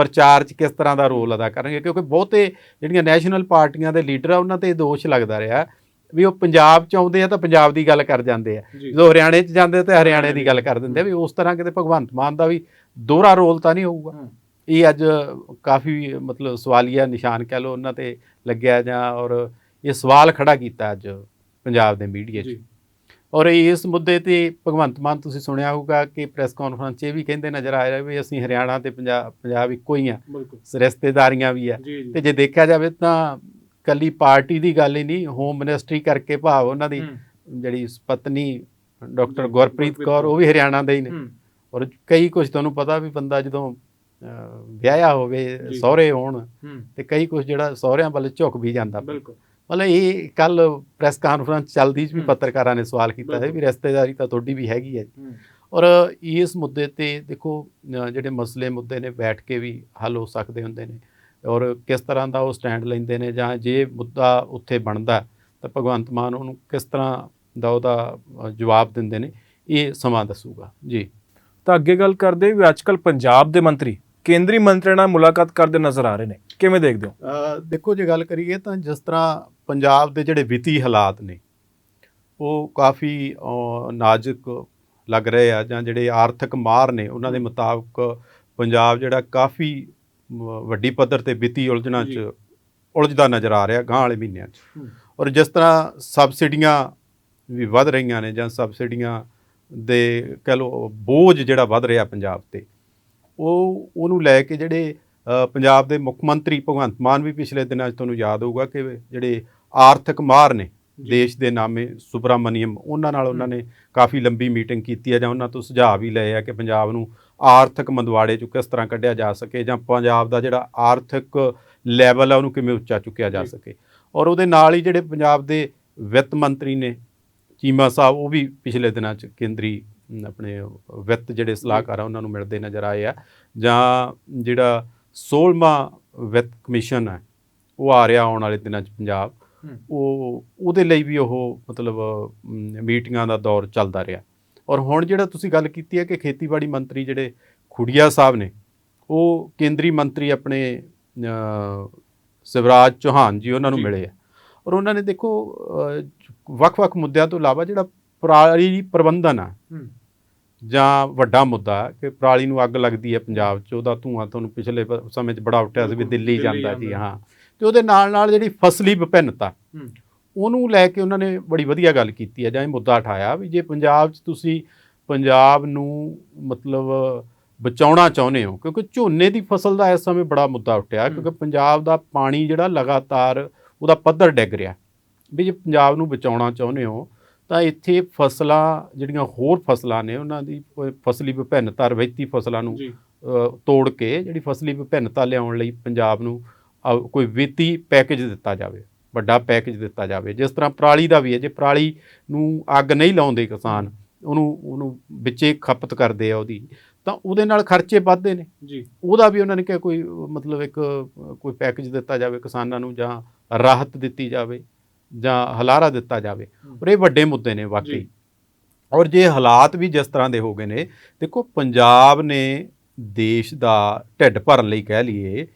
ਪ੍ਰਚਾਰ 'ਚ ਕਿਸ ਤਰ੍ਹਾਂ ਦਾ ਰੋਲ ਅਦਾ ਕਰਨਗੇ? ਕਿਉਂਕਿ ਬਹੁਤੇ ਜਿਹੜੀਆਂ ਨੈਸ਼ਨਲ ਪਾਰਟੀਆਂ ਦੇ ਲੀਡਰ ਆ ਉਹਨਾਂ ਤੇ ਇਹ ਦੋਸ਼ ਲੱਗਦਾ ਰਿਹਾ ਵੀ ਉਹ ਪੰਜਾਬ 'ਚ ਆਉਂਦੇ ਆ ਤਾਂ ਪੰਜਾਬ ਦੀ ਗੱਲ ਕਰ ਜਾਂਦੇ ਆ। ਜਦੋਂ ਹਰਿਆਣੇ 'ਚ ਜਾਂਦੇ ਤਾਂ ਹਰਿਆਣੇ ਦੀ ਗੱਲ ਕਰ ਦਿੰਦੇ ਆ ਵੀ ਉਸ ਤਰ੍ਹਾਂ ਕਿਤੇ ਭਗਵੰਤ ਮਾਨ ਦਾ ਵੀ ਦੋਹਰਾ ਰੋਲ ਤਾਂ ਨਹੀਂ ਹੋਊਗਾ। ਇਹ ਅੱਜ ਕਾਫੀ ਮਤਲਬ ਸਵਾਲੀਆ ਨਿਸ਼ਾਨ ਕਹਿ ਲਓ ਉਹਨਾਂ ਤੇ ਲੱਗਿਆ ਜਾਂ ਔਰ ਇਹ ਸਵਾਲ ਖੜਾ ਕੀਤਾ ਅੱਜ ਪੰਜਾਬ ਦੇ ਮੀਡੀਆ 'ਚ। ਔਰ ਇਸ ਮੁੱਦੇ ਤੇ ਭਗਵੰਤ ਮਾਨ ਤੁਸੀਂ ਸੁਣਿਆ ਹੋਊਗਾ ਕਿ ਪ੍ਰੈਸ ਕਾਨਫਰੰਸ 'ਚ ਇਹ ਵੀ ਕਹਿੰਦੇ ਨਜ਼ਰ ਆ ਰਿਹਾ ਵੀ ਅਸੀਂ ਹਰਿਆਣਾ ਤੇ ਪੰਜਾਬ ਪੰਜਾਬ ਇੱਕੋ ਹੀ ਆ। ਰਿਸ਼ਤੇਦਾਰੀਆਂ ਵੀ ਆ। ਤੇ ਜੇ ਦੇਖਿਆ ਜਾਵੇ ਤਾਂ ਕੱਲੀ ਪਾਰਟੀ ਦੀ ਗੱਲ ਹੀ ਨਹੀਂ ਹੋਮ ਮਿਨਿਸਟਰੀ ਕਰਕੇ ਭਾਵ ਉਹਨਾਂ ਦੀ ਜਿਹੜੀ ਪਤਨੀ ਡਾਕਟਰ ਗੁਰਪ੍ਰੀਤ ਕੌਰ ਉਹ ਵੀ ਹਰਿਆਣਾ ਦੇ ਹੀ ਨੇ। ਔਰ ਕਈ ਕੁਝ ਤੁਹਾਨੂੰ ਪਤਾ ਵੀ ਬੰਦਾ ਜਦੋਂ ਵਿਆਹਿਆ ਹੋਵੇ। ਸਹੁਰੇ ਹੋਣ ਤੇ ਕਈ ਕੁਝ ਜਿਹੜਾ ਸਹੁਰਿਆਂ ਵੱਲ ਝੁਕ ਵੀ ਜਾਂਦਾ। ਬਿਲਕੁਲ। ਮਤਲਬ ਇਹ ਕੱਲ ਪ੍ਰੈਸ ਕਾਨਫਰੰਸ ਚੱਲਦੀ ਚ ਵੀ। ਪੱਤਰਕਾਰਾਂ ਨੇ ਸਵਾਲ ਕੀਤਾ ਹੈ ਵੀ। ਰਿਸ਼ਤੇਦਾਰੀ ਤਾਂ ਤੁਹਾਡੀ ਵੀ ਹੈਗੀ ਹੈ ਹੂੰ। ਔਰ ਇਸ ਮੁੱਦੇ ਤੇ ਦੇਖੋ ਜਿਹੜੇ ਮਸਲੇ ਮੁੱਦੇ ਨੇ ਬੈਠ ਕੇ ਵੀ ਹੱਲ ਹੋ ਸਕਦੇ ਹੁੰਦੇ ਨੇ। ਔਰ ਕਿਸ ਤਰ੍ਹਾਂ ਦਾ ਉਹ ਸਟੈਂਡ ਲੈਂਦੇ ਨੇ ਜਾਂ ਜੇ ਮੁੱਦਾ ਉੱਥੇ ਬਣਦਾ ਤਾਂ ਭਗਵੰਤ ਮਾਨ ਉਹਨੂੰ ਕਿਸ ਤਰ੍ਹਾਂ ਦਾ ਉਹਦਾ ਜਵਾਬ ਦਿੰਦੇ ਨੇ ਇਹ ਸਮਾਂ ਦੱਸੂਗਾ। ਜੀ। ਤਾਂ ਅੱਗੇ ਗੱਲ ਕਰਦੇ ਵੀ ਅੱਜਕੱਲ ਪੰਜਾਬ ਦੇ ਮੰਤਰੀ ਕੇਂਦਰੀ ਮੰਤਰੀਆਂ ਨਾਲ ਮੁਲਾਕਾਤ ਕਰਦੇ ਨਜ਼ਰ ਆ ਰਹੇ ਨੇ। ਕਿਵੇਂ ਦੇਖਦੇ ਹੋ? ਦੇਖੋ ਜੇ ਗੱਲ ਕਰੀਏ ਤਾਂ ਜਿਸ ਤਰ੍ਹਾਂ ਪੰਜਾਬ ਦੇ ਜਿਹੜੇ ਵਿੱਤੀ ਹਾਲਾਤ ਨੇ ਉਹ ਕਾਫੀ ਨਾਜ਼ੁਕ ਲੱਗ ਰਹੇ ਆ ਜਾਂ ਜਿਹੜੇ ਆਰਥਿਕ ਮਾਰ ਨੇ ਉਹਨਾਂ ਦੇ ਮੁਤਾਬਕ ਪੰਜਾਬ ਜਿਹੜਾ ਕਾਫੀ ਵੱਡੀ ਪੱਧਰ ਤੇ ਵਿੱਤੀ ਉਲਝਣਾਂ। 'ਚ ਉਲਝਦਾ ਨਜ਼ਰ ਆ ਰਿਹਾ ਗਾਂ ਵਾਲੇ ਮਹੀਨਿਆਂ 'ਚ। ਔਰ ਜਿਸ ਤਰ੍ਹਾਂ ਸਬਸਿਡੀਆਂ ਵੀ ਵੱਧ ਰਹੀਆਂ ਨੇ ਜਾਂ ਸਬਸਿਡੀਆਂ ਦੇ ਕਹ ਲਓ ਬੋਝ ਜਿਹੜਾ ਵੱਧ ਰਿਹਾ ਪੰਜਾਬ ਤੇ ਉਹ ਉਹਨੂੰ ਲੈ ਕੇ ਜਿਹੜੇ ਪੰਜਾਬ ਦੇ ਮੁੱਖ ਮੰਤਰੀ ਭਗਵੰਤ ਮਾਨ ਵੀ ਪਿਛਲੇ ਦਿਨਾਂ 'ਚ ਤੁਹਾਨੂੰ ਯਾਦ ਹੋਊਗਾ ਕਿ ਜਿਹੜੇ ਆਰਥਿਕ ਮਾਹਰ ਨੇ। ਦੇਸ਼ ਦੇ ਨਾਮੇ ਸੁਬਰਾਮਨੀਅਮ ਉਹਨਾਂ ਨਾਲ ਉਹਨਾਂ ਨੇ ਕਾਫੀ ਲੰਬੀ ਮੀਟਿੰਗ ਕੀਤੀ ਹੈ ਜਾਂ ਉਹਨਾਂ ਤੋਂ ਸੁਝਾਅ ਵੀ ਲਏ ਆ ਕਿ ਪੰਜਾਬ ਨੂੰ ਆਰਥਿਕ ਮੰਦਵਾੜੇ 'ਚੋਂ ਕਿਸ ਤਰ੍ਹਾਂ ਕੱਢਿਆ ਜਾ ਸਕੇ ਜਾਂ ਪੰਜਾਬ ਦਾ ਜਿਹੜਾ ਆਰਥਿਕ ਲੈਵਲ ਹੈ ਉਹਨੂੰ ਕਿਵੇਂ ਉੱਚਾ ਚੁੱਕਿਆ ਜਾ। ਸਕੇ ਔਰ ਉਹਦੇ ਨਾਲ ਹੀ ਜਿਹੜੇ ਪੰਜਾਬ ਦੇ ਵਿੱਤ ਮੰਤਰੀ ਨੇ ਚੀਮਾ ਸਾਹਿਬ ਉਹ ਵੀ ਪਿਛਲੇ ਦਿਨਾਂ 'ਚ ਕੇਂਦਰੀ ਆਪਣੇ ਵਿੱਤ ਜਿਹੜੇ ਸਲਾਹਕਾਰ ਆ ਉਹਨਾਂ ਨੂੰ ਮਿਲਦੇ ਨਜ਼ਰ ਆਏ ਆ ਜਾਂ ਜਿਹੜਾ 16ਵਾਂ ਵਿੱਤ ਕਮਿਸ਼ਨ ਹੈ ਉਹ ਆ ਰਿਹਾ ਆਉਣ ਵਾਲੇ ਦਿਨਾਂ 'ਚ ਪੰਜਾਬ। ਉਹ ਉਹਦੇ ਲਈ ਵੀ ਉਹ ਮਤਲਬ ਮੀਟਿੰਗਾਂ ਦਾ ਦੌਰ ਚੱਲਦਾ ਰਿਹਾ ਔਰ ਹੁਣ ਜਿਹੜਾ ਤੁਸੀਂ ਗੱਲ ਕੀਤੀ ਹੈ ਕਿ ਖੇਤੀਬਾੜੀ ਮੰਤਰੀ ਜਿਹੜੇ ਖੁੜੀਆ ਸਾਹਿਬ ਨੇ ਉਹ ਕੇਂਦਰੀ ਮੰਤਰੀ ਆਪਣੇ ਸ਼ਿਵਰਾਜ ਚੌਹਾਨ ਜੀ ਉਹਨਾਂ ਨੂੰ। ਮਿਲੇ ਆ ਔਰ ਉਹਨਾਂ ਨੇ ਦੇਖੋ ਵੱਖ-ਵੱਖ ਮੁੱਦਿਆਂ ਤੋਂ ਇਲਾਵਾ ਜਿਹੜਾ ਪਰਾਲੀ ਪ੍ਰਬੰਧਨ ਆ ਜਾਂ ਵੱਡਾ ਮੁੱਦਾ ਕਿ ਪਰਾਲੀ ਨੂੰ ਅੱਗ ਲੱਗਦੀ ਹੈ ਪੰਜਾਬ 'ਚ ਉਹਦਾ ਧੂਆਂ ਤੁਹਾਨੂੰ ਪਿਛਲੇ ਸਮੇਂ 'ਚ ਬੜਾ ਉੱਠਿਆ ਸੀ ਵੀ ਦਿੱਲੀ ਜਾਂਦਾ ਜਾਂਦਾ। ਹਾਂ ਤੇ ਉਹਦੇ ਨਾਲ ਨਾਲ ਜਿਹੜੀ ਫਸਲੀ ਵਿਭਿੰਨਤਾ ਉਹਨੂੰ ਲੈ ਕੇ ਉਹਨਾਂ ਨੇ ਬੜੀ ਵਧੀਆ ਗੱਲ ਕੀਤੀ ਹੈ ਜਾਂ ਇਹ ਮੁੱਦਾ ਉਠਾਇਆ ਵੀ ਜੇ ਪੰਜਾਬ 'ਚ ਤੁਸੀਂ ਪੰਜਾਬ ਨੂੰ ਮਤਲਬ ਬਚਾਉਣਾ ਚਾਹੁੰਦੇ ਹੋ ਕਿਉਂਕਿ ਝੋਨੇ ਦੀ ਫਸਲ ਦਾ ਇਸ ਸਮੇਂ ਬੜਾ ਮੁੱਦਾ ਉੱਠਿਆ। ਕਿਉਂਕਿ ਪੰਜਾਬ ਦਾ ਪਾਣੀ ਜਿਹੜਾ ਲਗਾਤਾਰ ਉਹਦਾ ਪੱਧਰ ਡਿੱਗ ਰਿਹਾ ਵੀ ਜੇ ਪੰਜਾਬ ਨੂੰ ਬਚਾਉਣਾ ਚਾਹੁੰਦੇ ਹੋ ਤਾਂ ਇੱਥੇ ਫਸਲਾਂ ਜਿਹੜੀਆਂ ਹੋਰ ਫਸਲਾਂ ਨੇ ਉਹਨਾਂ ਦੀ ਫਸਲੀ ਵਿਭਿੰਨਤਾ ਰਵਾਇਤੀ ਫਸਲਾਂ ਨੂੰ ਤੋੜ ਕੇ ਜਿਹੜੀ ਫਸਲੀ ਵਿਭਿੰਨਤਾ ਲਿਆਉਣ ਲਈ ਪੰਜਾਬ ਨੂੰ ਕੋਈ ਵਿੱਤੀ ਪੈਕੇਜ ਦਿੱਤਾ ਜਾਵੇ ਵੱਡਾ ਪੈਕੇਜ ਦਿੱਤਾ ਜਾਵੇ। ਜਿਸ ਤਰ੍ਹਾਂ ਪਰਾਲੀ ਦਾ ਵੀ ਹੈ ਜੇ ਪਰਾਲੀ ਨੂੰ ਅੱਗ ਨਹੀਂ ਲਾਉਂਦੇ ਕਿਸਾਨ ਉਹਨੂੰ ਉਹਨੂੰ ਵਿੱਚੇ ਖਪਤ ਕਰਦੇ ਆ ਉਹਦੀ ਤਾਂ ਉਹਦੇ ਨਾਲ ਖਰਚੇ ਵੱਧਦੇ ਨੇ। ਜੀ। ਉਹਦਾ ਵੀ ਉਹਨਾਂ ਨੇ ਕਿਹਾ ਕੋਈ ਮਤਲਬ ਇੱਕ ਕੋਈ ਪੈਕੇਜ ਦਿੱਤਾ ਜਾਵੇ ਕਿਸਾਨਾਂ ਨੂੰ ਜਾਂ ਰਾਹਤ ਦਿੱਤੀ ਜਾਵੇ ਜਾਂ ਹਲਾਰਾ ਦਿੱਤਾ ਜਾਵੇ। ਔਰ ਇਹ ਵੱਡੇ ਮੁੱਦੇ ਨੇ ਵਾਕਈ। ਔਰ ਜੇ ਹਾਲਾਤ ਵੀ ਜਿਸ ਤਰ੍ਹਾਂ ਦੇ ਹੋ ਗਏ ਨੇ ਦੇਖੋ ਪੰਜਾਬ ਨੇ ਦੇਸ਼ ਦਾ ਢਿੱਡ ਭਰਨ ਲਈ ਕਹਿ ਲਈਏ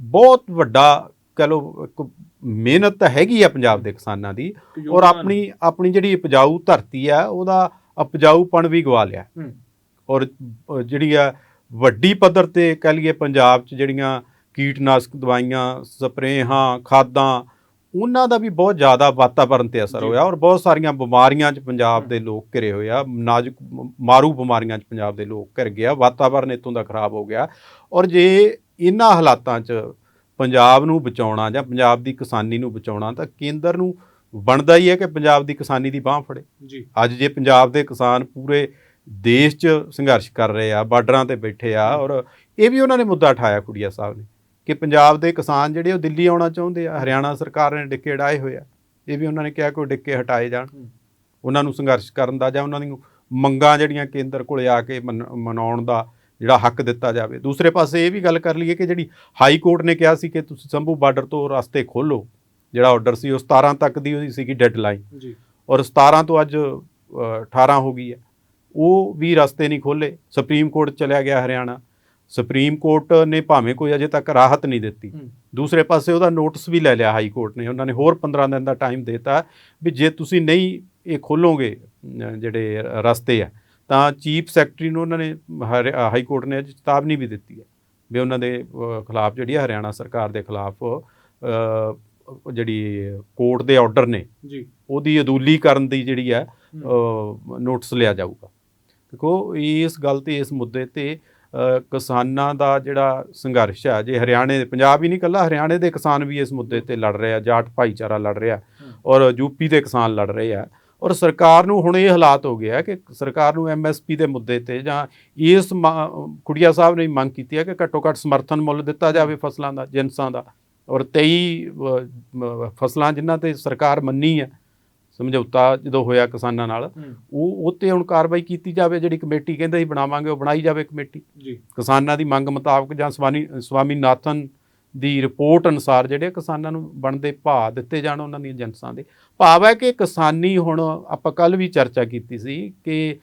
ਬਹੁਤ ਵੱਡਾ ਕਹ ਇੱਕ ਮਿਹਨਤ ਤਾਂ ਹੈਗੀ ਆ ਪੰਜਾਬ ਦੇ ਕਿਸਾਨਾਂ ਦੀ ਔਰ ਆਪਣੀ ਆਪਣੀ ਜਿਹੜੀ ਉਪਜਾਊ ਧਰਤੀ ਆ ਉਹਦਾ ਉਪਜਾਊਪਣ ਵੀ ਗਵਾ ਲਿਆ। ਔਰ ਜਿਹੜੀ ਆ ਵੱਡੀ ਪੱਧਰ ਤੇ ਕਹਿ ਲਈਏ ਪੰਜਾਬ 'ਚ ਜਿਹੜੀਆਂ ਕੀਟਨਾਸ਼ਕ ਦਵਾਈਆਂ ਸਪਰੇਹਾਂ ਖਾਦਾਂ ਉਹਨਾਂ ਦਾ ਵੀ ਬਹੁਤ ਜ਼ਿਆਦਾ ਵਾਤਾਵਰਣ ਤੇ ਅਸਰ। ਹੋਇਆ ਔਰ ਬਹੁਤ ਸਾਰੀਆਂ ਬਿਮਾਰੀਆਂ 'ਚ ਪੰਜਾਬ ਦੇ ਲੋਕ ਘਿਰੇ ਹੋਏ ਆ ਨਾਜ਼ੁਕ ਮਾਰੂ ਬਿਮਾਰੀਆਂ 'ਚ ਪੰਜਾਬ ਦੇ ਲੋਕ ਘਿਰ ਗਿਆ ਵਾਤਾਵਰਣ ਇਤੋਂ ਦਾ ਖਰਾਬ ਹੋ ਗਿਆ ਔਰ ਜੇ ਇਹਨਾਂ ਹਾਲਾਤਾਂ 'ਚ ਪੰਜਾਬ ਨੂੰ ਬਚਾਉਣਾ ਜਾਂ ਪੰਜਾਬ ਦੀ ਕਿਸਾਨੀ ਨੂੰ ਬਚਾਉਣਾ ਤਾਂ ਕੇਂਦਰ ਨੂੰ ਬਣਦਾ ਹੀ ਹੈ ਕਿ ਪੰਜਾਬ ਦੀ ਕਿਸਾਨੀ ਦੀ ਬਾਹ ਫੜੇ। ਜੀ। ਅੱਜ ਜੇ ਪੰਜਾਬ ਦੇ ਕਿਸਾਨ ਪੂਰੇ ਦੇਸ਼ 'ਚ ਸੰਘਰਸ਼ ਕਰ ਰਹੇ ਆ ਬਾਰਡਰਾਂ ਤੇ ਬੈਠੇ ਆ ਔਰ ਇਹ ਵੀ ਉਹਨਾਂ ਨੇ ਮੁੱਦਾ ਉਠਾਇਆ ਕੁੜੀਆ ਸਾਹਿਬ ਨੇ ਕਿ ਪੰਜਾਬ ਦੇ ਕਿਸਾਨ ਜਿਹੜੇ ਉਹ ਦਿੱਲੀ ਆਉਣਾ ਚਾਹੁੰਦੇ ਆ ਹਰਿਆਣਾ ਸਰਕਾਰ ਨੇ ਡਿੱਕੇ ਡਾਏ ਹੋਏ ਆ ਇਹ ਵੀ ਉਹਨਾਂ ਨੇ ਕਿਹਾ ਕਿ ਉਹ ਡਿੱਕੇ ਹਟਾਏ ਜਾਣ। ਉਹਨਾਂ ਨੂੰ ਸੰਘਰਸ਼ ਕਰਨ ਦਾ ਜਾਂ ਉਹਨਾਂ ਦੀਆਂ ਮੰਗਾਂ ਜਿਹੜੀਆਂ ਕੇਂਦਰ ਕੋਲੇ ਆ ਕੇ ਮਨ- ਮਨਾਉਣ ਦਾ ਜਿਹੜਾ ਹੱਕ ਦਿੱਤਾ ਜਾਵੇ। ਦੂਸਰੇ ਪਾਸੇ ਇਹ ਵੀ ਗੱਲ ਕਰ ਲਈਏ ਕਿ ਜਿਹੜੀ ਹਾਈ ਕੋਰਟ ਨੇ ਕਿਹਾ ਸੀ ਕਿ ਤੁਸੀਂ ਸੰਭੂ ਬਾਰਡਰ ਤੋਂ ਰਸਤੇ ਖੋਲੋ ਜਿਹੜਾ ਆਰਡਰ ਸੀ ਉਹ 17 ਤੱਕ ਦੀ ਉਹਦੀ ਸੀਗੀ ਡੈਡਲਾਈਨ ਜੀ। ਔਰ 17 ਤੋਂ ਅੱਜ ਅ, 18 ਹੋ ਗਈ ਹੈ। ਉਹ ਵੀ ਰਸਤੇ ਨਹੀਂ ਖੋਲੇ ਸੁਪਰੀਮ ਕੋਰਟ ਚਲਿਆ ਗਿਆ ਹਰਿਆਣਾ। ਸੁਪਰੀਮ ਕੋਰਟ ਨੇ ਭਾਵੇਂ ਕੋਈ ਅਜੇ ਤੱਕ ਰਾਹਤ ਨਹੀਂ ਦਿੱਤੀ। ਦੂਸਰੇ ਪਾਸੇ ਉਹਦਾ ਨੋਟਿਸ ਵੀ ਲੈ ਲਿਆ ਹਾਈ ਕੋਰਟ ਨੇ। ਉਹਨਾਂ ਨੇ ਹੋਰ 15 ਦਿਨ ਦਾ ਟਾਈਮ ਦਿੱਤਾ ਵੀ ਜੇ ਤੁਸੀਂ ਨਹੀਂ ਇਹ ਖੋਲੋਗੇ ਜਿਹੜੇ ਰਸਤੇ ਆ ਤਾਂ ਚੀਫ ਸੈਕਟਰੀ ਨੂੰ ਉਹਨਾਂ ਨੇ ਹਾਈ ਕੋਰਟ ਨੇ ਅੱਜ ਚੇਤਾਵਨੀ ਵੀ ਦਿੱਤੀ ਹੈ ਵੀ ਉਹਨਾਂ ਦੇ ਖਿਲਾਫ ਜਿਹੜੀ ਹਰਿਆਣਾ ਸਰਕਾਰ ਦੇ ਖਿਲਾਫ ਜਿਹੜੀ ਕੋਰਟ ਦੇ ਆਰਡਰ ਨੇ ਜੀ। ਉਹਦੀ ਅਦੂਲੀ ਕਰਨ ਦੀ ਜਿਹੜੀ ਹੈ। ਨੋਟਿਸ ਲਿਆ ਜਾਊਗਾ। ਦੇਖੋ ਇਸ ਗੱਲ ਤੇ ਇਸ ਮੁੱਦੇ ਤੇ ਕਿਸਾਨਾਂ ਦਾ ਜਿਹੜਾ ਸੰਘਰਸ਼ ਹੈ ਜੇ ਹਰਿਆਣੇ ਦੇ ਪੰਜਾਬ ਹੀ ਨਹੀਂ ਕੱਲਾ ਹਰਿਆਣੇ ਦੇ ਕਿਸਾਨ ਵੀ ਇਸ ਮੁੱਦੇ ਤੇ ਲੜ ਰਹੇ ਆ ਜਾਟ ਭਾਈਚਾਰਾ ਲੜ ਰਿਹਾ ਔਰ ਯੂਪੀ ਦੇ ਕਿਸਾਨ ਲੜ ਰਹੇ ਆ। ਔਰ ਸਰਕਾਰ ਨੂੰ ਹੁਣ ਇਹ ਹਾਲਾਤ ਹੋ ਗਿਆ ਕਿ ਸਰਕਾਰ ਨੂੰ ਐਮਐਸਪੀ ਦੇ ਮੁੱਦੇ ਤੇ ਜਾਂ ਇਸ ਕੁੜੀਆ ਸਾਹਿਬ ਨੇ ਮੰਗ ਕੀਤੀ ਹੈ ਕਿ ਘੱਟੋ ਘੱਟ ਸਮਰਥਨ ਮੁੱਲ ਦਿੱਤਾ ਜਾਵੇ ਫਸਲਾਂ ਦਾ ਜਿੰਸਾਂ ਦਾ। ਔਰ 23 ਅ, ਮ- ਫਸਲਾਂ ਜਿਨ੍ਹਾਂ ਤੇ ਸਰਕਾਰ ਮੰਨੀ ਹੈ ਸਮਝੌਤਾ ਜਦੋਂ ਹੋਇਆ ਕਿਸਾਨਾਂ ਨਾਲ ਉਹ ਤੇ ਹੁਣ ਕਾਰਵਾਈ ਕੀਤੀ ਜਾਵੇ ਜਿਹੜੀ ਕਮੇਟੀ ਕਹਿੰਦੇ ਸੀ ਬਣਾਵਾਂਗੇ ਉਹ ਬਣਾਈ ਜਾਵੇ ਕਮੇਟੀ। ਜੀ। ਕਿਸਾਨਾਂ ਦੀ ਮੰਗ ਮੁਤਾਬਕ ਜਾਂ ਸਵਾਮੀ ਸਵਾਮੀਨਾਥਨ ਦੀ ਰਿਪੋਰਟ ਅਨੁਸਾਰ ਜਿਹੜੇ ਕਿਸਾਨਾਂ ਨੂੰ ਬਣਦੇ ਭਾਅ ਦਿੱਤੇ ਜਾਣ ਉਹਨਾਂ ਦੀਆਂ ਏਜੰਟਾਂ ਦੇ। ਭਾਵ ਹੈ ਕਿ ਕਿਸਾਨੀ ਹੁਣ ਆਪਾਂ ਕੱਲ ਵੀ ਚਰਚਾ ਕੀਤੀ ਸੀ ਕਿ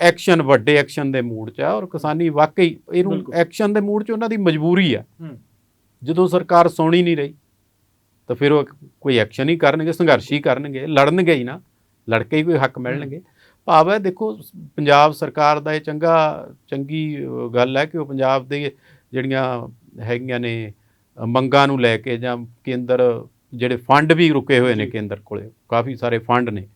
ਐਕਸ਼ਨ ਵੱਡੇ ਐਕਸ਼ਨ ਦੇ ਮੂਡ 'ਚ ਆ ਔਰ ਕਿਸਾਨੀ ਵਾਕਈ ਇਹਨੂੰ। ਐਕਸ਼ਨ ਦੇ ਮੂਡ 'ਚ ਉਹਨਾਂ ਦੀ ਮਜਬੂਰੀ ਆ। ਜਦੋਂ ਸਰਕਾਰ ਸੁਣੀ ਨਹੀਂ ਰਹੀ ਤਾਂ ਫਿਰ ਉਹ ਕੋਈ ਐਕਸ਼ਨ ਹੀ ਕਰਨਗੇ ਸੰਘਰਸ਼ ਹੀ ਕਰਨਗੇ ਲੜਨਗੇ ਹੀ ਨਾ ਲੜ ਕੇ ਹੀ ਕੋਈ ਹੱਕ ਮਿਲਣਗੇ। ਭਾਵ ਹੈ ਦੇਖੋ ਪੰਜਾਬ ਸਰਕਾਰ ਦਾ ਇਹ ਚੰਗਾ ਚੰਗੀ ਗੱਲ ਹੈ ਕਿ ਉਹ ਪੰਜਾਬ ਦੇ ਜਿਹੜੀਆਂ ਹੈਗੀਆਂ ਨੇ ਮੰਗਾਂ ਨੂੰ ਲੈ ਕੇ ਜਾਂ ਕੇਂਦਰ ਜਿਹੜੇ ਫੰਡ ਵੀ ਰੁਕੇ ਹੋਏ ਨੇ। ਕੇਂਦਰ ਕੋਲੇ ਕਾਫੀ ਸਾਰੇ ਫੰਡ ਨੇ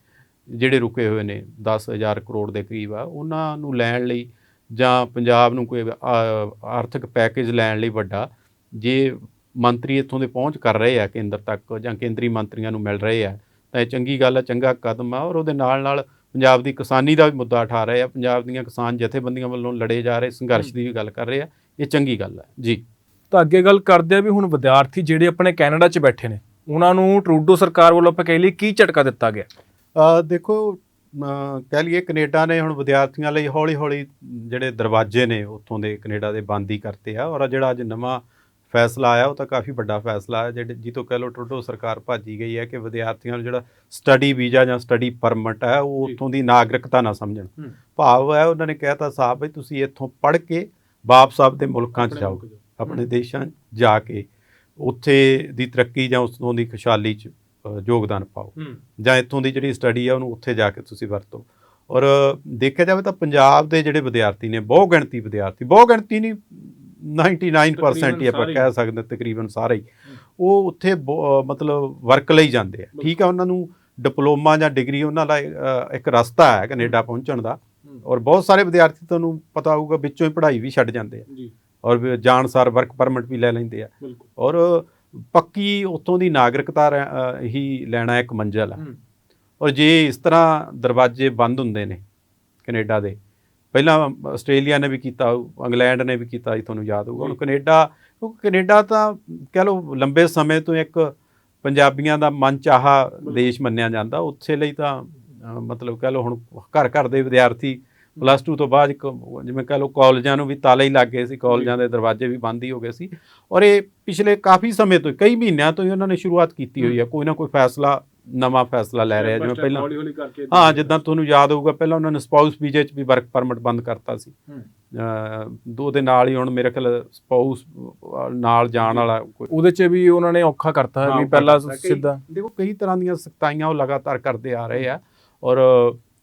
ਜਿਹੜੇ ਰੁਕੇ ਹੋਏ ਨੇ 10000 ਕਰੋੜ ਦੇ ਕਰੀਬ ਆ ਉਹਨਾਂ ਨੂੰ ਲੈਣ ਲਈ ਜਾਂ ਪੰਜਾਬ ਨੂੰ ਕੋਈ ਆ- ਆਰਥਿਕ ਪੈਕੇਜ ਲੈਣ ਲਈ ਵੱਡਾ ਜੇ ਮੰਤਰੀ ਇੱਥੋਂ ਦੇ ਪਹੁੰਚ ਕਰ ਰਹੇ ਆ ਕੇਂਦਰ ਤੱਕ ਜਾਂ ਕੇਂਦਰੀ ਮੰਤਰੀਆਂ ਨੂੰ ਮਿਲ ਰਹੇ ਆ ਤਾਂ ਇਹ ਚੰਗੀ ਗੱਲ ਆ ਚੰਗਾ ਕਦਮ ਆ ਔਰ ਉਹਦੇ ਨਾਲ ਨਾਲ ਪੰਜਾਬ ਦੀ ਕਿਸਾਨੀ ਦਾ ਵੀ ਮੁੱਦਾ ਉਠਾ ਰਹੇ ਆ ਪੰਜਾਬ ਦੀਆਂ ਕਿਸਾਨ ਜਥੇਬੰਦੀਆਂ ਵੱਲੋਂ ਲੜੇ ਜਾ ਰਹੇ ਸੰਘਰਸ਼ ਦੀ ਵੀ ਗੱਲ ਕਰ ਰਹੇ ਆ ਇਹ ਚੰਗੀ ਗੱਲ ਹੈ ਜੀ ਤਾਂ ਅੱਗੇ ਗੱਲ ਕਰਦੇ ਆ ਵੀ ਹੁਣ ਵਿਦਿਆਰਥੀ ਜਿਹੜੇ ਆਪਣੇ ਕੈਨੇਡਾ 'ਚ ਬੈਠੇ ਨੇ ਉਹਨਾਂ ਨੂੰ ਟਰੂਡੋ ਸਰਕਾਰ ਵੱਲੋਂ ਆਪਾਂ ਕਹਿ ਲਈ ਕੀ ਝਟਕਾ ਦਿੱਤਾ ਗਿਆ ਦੇਖੋ ਕਹਿ ਲਈਏ ਕੈਨੇਡਾ ਨੇ ਹੁਣ ਵਿਦਿਆਰਥੀਆਂ ਲਈ ਹੌਲੀ-ਹੌਲੀ ਜਿਹੜੇ ਦਰਵਾਜ਼ੇ ਨੇ ਉੱਥੋਂ ਦੇ ਕੈਨੇਡਾ ਦੇ ਬੰਦ ਹੀ ਕਰਤੇ ਆ ਔਰ ਜਿਹੜਾ ਅੱਜ ਨਵਾਂ ਫੈਸਲਾ ਆਇਆ ਉਹ ਤਾਂ ਕਾਫੀ ਵੱਡਾ ਫੈਸਲਾ ਹੈ ਜਿਹੜੇ ਜਿੱਤੋਂ ਕਹਿ ਲਓ ਟਰੂਡੋ ਸਰਕਾਰ ਭਾਜੀ ਗਈ ਹੈ ਕਿ ਵਿਦਿਆਰਥੀਆਂ ਨੂੰ ਜਿਹੜਾ ਸਟੱਡੀ ਵੀਜ਼ਾ ਜਾਂ ਸਟੱਡੀ ਪਰਮਿਟ ਹੈ ਉਹ। ਉੱਥੋਂ ਦੀ ਨਾਗਰਿਕਤਾ ਨਾ ਸਮਝਣ। ਭਾਵ ਹੈ ਉਹਨਾਂ ਨੇ ਕਹਿਤਾ ਸਾਫ਼ ਵੀ ਤੁਸੀਂ ਇੱਥੋਂ ਪੜ੍ਹ ਕੇ ਵਾਪਸ ਆਪਦੇ ਮੁਲਕਾਂ 'ਚ ਜਾਓ ਆਪਣੇ ਦੇਸ਼ਾਂ ਜਾ ਕੇ ਉੱਥੇ ਦੀ ਤਰੱਕੀ ਜਾਂ ਉੱਥੋਂ ਦੀ ਖੁਸ਼ਹਾਲੀ 'ਚ ਯੋਗਦਾਨ ਪਾਓ। ਜਾਂ ਇੱਥੋਂ ਦੀ ਜਿਹੜੀ ਸਟੱਡੀ ਆ ਉਹਨੂੰ ਉੱਥੇ ਜਾ ਕੇ ਤੁਸੀਂ ਵਰਤੋ। ਔਰ ਦੇਖਿਆ ਜਾਵੇ ਤਾਂ ਪੰਜਾਬ ਦੇ ਜਿਹੜੇ ਵਿਦਿਆਰਥੀ ਨੇ ਬਹੁ ਗਿਣਤੀ ਵਿਦਿਆਰਥੀ ਬਹੁ ਗਿਣਤੀ ਨਹੀਂ 99% ਹੀ ਆਪਾਂ। ਕਹਿ ਸਕਦੇ ਤਕਰੀਬਨ ਸਾਰੇ ਹੀ। ਉਹ ਉੱਥੇ ਮਤਲਬ ਵਰਕ ਲਈ ਜਾਂਦੇ ਆ। ਠੀਕ ਆ ਉਹਨਾਂ ਨੂੰ ਡਿਪਲੋਮਾ ਜਾਂ ਡਿਗਰੀ ਉਹਨਾਂ ਦਾ ਇੱਕ ਰਸਤਾ ਹੈ ਕੈਨੇਡਾ ਪਹੁੰਚਣ ਦਾ। ਔਰ ਬਹੁਤ ਸਾਰੇ ਵਿਦਿਆਰਥੀ ਤੁਹਾਨੂੰ ਪਤਾ ਹੋਊਗਾ ਵਿੱਚੋਂ ਹੀ ਪੜ੍ਹਾਈ ਵੀ ਛੱਡ ਜਾਂਦੇ ਆ। ਜੀ। ਔਰ ਜਾਣਸਾਰ ਵਰਕ ਪਰਮਿਟ ਵੀ ਲੈ ਲੈਂਦੇ ਆ। ਔਰ ਪੱਕੀ ਉੱਥੋਂ ਦੀ ਨਾਗਰਿਕਤਾ ਹੀ ਲੈਣਾ ਇੱਕ ਮੰਜ਼ਲ ਆ। ਔਰ ਜੇ ਇਸ ਤਰ੍ਹਾਂ ਦਰਵਾਜ਼ੇ ਬੰਦ ਹੁੰਦੇ ਨੇ ਕੈਨੇਡਾ ਦੇ ਪਹਿਲਾਂ ਆਸਟ੍ਰੇਲੀਆ ਨੇ ਵੀ ਕੀਤਾ ਇੰਗਲੈਂਡ ਨੇ ਵੀ ਕੀਤਾ ਜੀ ਤੁਹਾਨੂੰ ਯਾਦ ਹੋਊਗਾ। ਹੁਣ। ਕੈਨੇਡਾ ਕਿਉਂਕਿ ਕੈਨੇਡਾ ਤਾਂ ਕਹਿ ਲਓ ਲੰਬੇ ਸਮੇਂ ਤੋਂ ਇੱਕ ਪੰਜਾਬੀਆਂ ਦਾ ਮਨਚਾਹਾ ਦੇਸ਼ ਮੰਨਿਆ ਜਾਂਦਾ। ਉੱਥੇ ਲਈ ਤਾਂ ਮਤਲਬ ਕਹਿ ਲਓ ਹੁਣ ਘਰ ਘਰ ਦੇ ਵਿਦਿਆਰਥੀ ਪਲੱਸ 2 ਤੋਂ ਬਾਅਦ ਜਿਵੇਂ ਕਹਿ ਲਓ ਕਾਲਜਾਂ ਨੂੰ ਵੀ ਤਾਲੇ ਹੀ ਲੱਗ ਗਏ ਸੀ ਕਾਲਜਾਂ ਦੇ ਦਰਵਾਜ਼ੇ ਵੀ ਬੰਦ ਹੀ ਹੋ ਗਏ ਸੀ। ਔਰ ਇਹ ਪਿਛਲੇ ਕਾਫੀ ਸਮੇਂ ਤੋਂ ਕਈ ਮਹੀਨਿਆਂ ਤੋਂ ਹੀ ਉਹਨਾਂ ਨੇ ਸ਼ੁਰੂਆਤ ਕੀਤੀ ਹੋਈ ਹੈ। ਕੋਈ ਨਾ ਕੋਈ ਫੈਸਲਾ ਨਵਾਂ ਫੈਸਲਾ ਲੈ ਰਿਹਾ ਜਿਵੇਂ ਪਹਿਲਾਂ ਹਾਂ ਜਿੱਦਾਂ ਤੁਹਾਨੂੰ ਯਾਦ ਹੋਊਗਾ ਪਹਿਲਾਂ ਉਹਨਾਂ ਨੇ ਸਪਾਊਸ ਵੀਜ਼ੇ 'ਚ ਵੀ ਵਰਕ ਪਰਮਿਟ ਬੰਦ ਕਰਤਾ ਸੀ। ਦੋ ਦੇ ਨਾਲ ਹੀ ਹੁਣ ਮੇਰੇ ਖਿਆਲ ਸਪਾਊਸ ਨਾਲ ਜਾਣ ਵਾਲਾ ਕੋਈ ਉਹਦੇ 'ਚ ਵੀ ਉਹਨਾਂ ਨੇ ਔਖਾ ਕਰਤਾ ਵੀ ਪਹਿਲਾਂ ਸਿੱਧਾ। ਦੇਖੋ ਕਈ ਤਰ੍ਹਾਂ ਦੀਆਂ ਸਖਤਾਈਆਂ ਉਹ ਲਗਾਤਾਰ ਕਰਦੇ ਆ ਰਹੇ ਆ। ਔਰ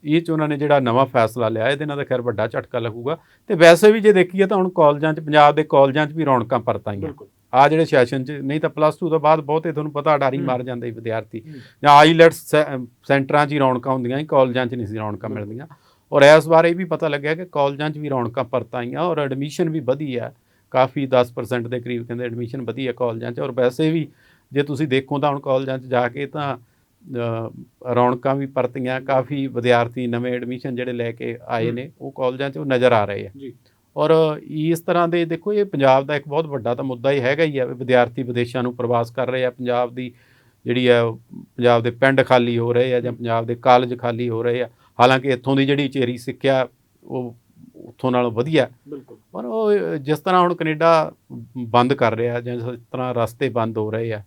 ਇਹ ਚ ਉਹਨਾਂ ਨੇ ਜਿਹੜਾ ਨਵਾਂ ਫੈਸਲਾ ਲਿਆ ਇਹਦੇ ਨਾਲ ਤਾਂ ਖੈਰ ਵੱਡਾ ਝਟਕਾ ਲੱਗੂਗਾ। ਤੇ ਵੈਸੇ ਵੀ ਜੇ ਦੇਖੀਏ ਤਾਂ ਹੁਣ ਕਾਲਜਾਂ 'ਚ ਪੰਜਾਬ ਦੇ ਕਾਲਜਾਂ 'ਚ ਵੀ ਰੌਣਕਾਂ ਪਰਤਾਈਆਂ। ਆ ਜਿਹੜੇ ਸੈਸ਼ਨ 'ਚ ਨਹੀਂ ਤਾਂ ਪਲੱਸ 2 ਤੋਂ ਬਾਅਦ ਬਹੁਤੇ ਤੁਹਾਨੂੰ ਪਤਾ ਡਾਰੀ ਹੂੰ। ਮਾਰ ਜਾਂਦੇ ਵਿਦਿਆਰਥੀ। ਜਾਂ ਆਈਲੈਟਸ ਸੈਂਟਰਾਂ 'ਚ ਹੀ ਰੌਣਕਾਂ ਹੁੰਦੀਆਂ ਸੀ ਕਾਲਜਾਂ 'ਚ ਨਹੀਂ ਸੀ ਰੌਣਕਾਂ। ਮਿਲਦੀਆਂ। ਔਰ ਇਸ ਵਾਰ ਇਹ ਵੀ ਪਤਾ ਲੱਗਿਆ ਕਿ ਕਾਲਜਾਂ 'ਚ ਵੀ ਰੌਣਕਾਂ ਪਰਤਾਈਆਂ ਔਰ ਐਡਮਿਸ਼ਨ ਵੀ ਵਧੀ ਹੈ। ਕਾਫੀ 10% ਦੇ ਕਰੀਬ ਕਹਿੰਦੇ ਐਡਮਿਸ਼ਨ ਵਧੀ ਹੈ ਕਾਲਜਾਂ 'ਚ। ਔਰ ਵੈਸੇ ਵੀ ਜੇ ਤੁਸੀਂ ਦੇਖੋ ਤਾਂ ਹੁਣ ਕਾਲਜਾਂ 'ਚ ਜਾ ਕੇ ਤਾਂ ਰੌਣਕਾਂ ਵੀ ਪਰਤੀਆਂ ਕਾਫੀ ਵਿਦਿਆਰਥੀ ਨਵੇਂ ਐਡਮਿਸ਼ਨ ਜਿਹੜੇ ਲੈ ਕੇ ਆਏ। ਨੇ ਉਹ ਕਾਲਜਾਂ 'ਚ ਉਹ ਨਜ਼ਰ ਆ ਰਹੇ ਆ। ਜੀ। ਔਰ ਇਸ ਤਰ੍ਹਾਂ ਦੇ ਦੇਖੋ ਇਹ ਪੰਜਾਬ ਦਾ ਇੱਕ ਬਹੁਤ ਵੱਡਾ ਤਾਂ ਮੁੱਦਾ ਹੀ ਹੈਗਾ ਹੀ ਵੀ ਵਿਦਿਆਰਥੀ ਵਿਦੇਸ਼ਾਂ ਨੂੰ ਪ੍ਰਵਾਸ ਕਰ ਰਹੇ ਆ ਪੰਜਾਬ ਦੀ ਜਿਹੜੀ ਉਹ ਪੰਜਾਬ ਦੇ ਪਿੰਡ ਖਾਲੀ ਹੋ ਰਹੇ ਆ ਜਾਂ ਪੰਜਾਬ ਦੇ ਕਾਲਜ ਖਾਲੀ ਹੋ ਰਹੇ ਆ। ਹਾਲਾਂਕਿ ਇੱਥੋਂ ਦੀ ਜਿਹੜੀ ਚੇਰੀ ਸਿੱਖਿਆ ਉਹ ਉੱਥੋਂ ਨਾਲੋਂ ਵਧੀਆ। ਬਿਲਕੁਲ। ਪਰ ਉਹ ਜਿਸ ਤਰ੍ਹਾਂ ਹੁਣ ਕੈਨੇਡਾ ਬੰਦ ਕਰ ਰਿਹਾ ਜਾਂ ਜਿਸ ਤਰ੍ਹਾਂ ਰਸਤੇ ਬੰਦ ਹੋ ਰਹੇ ਆ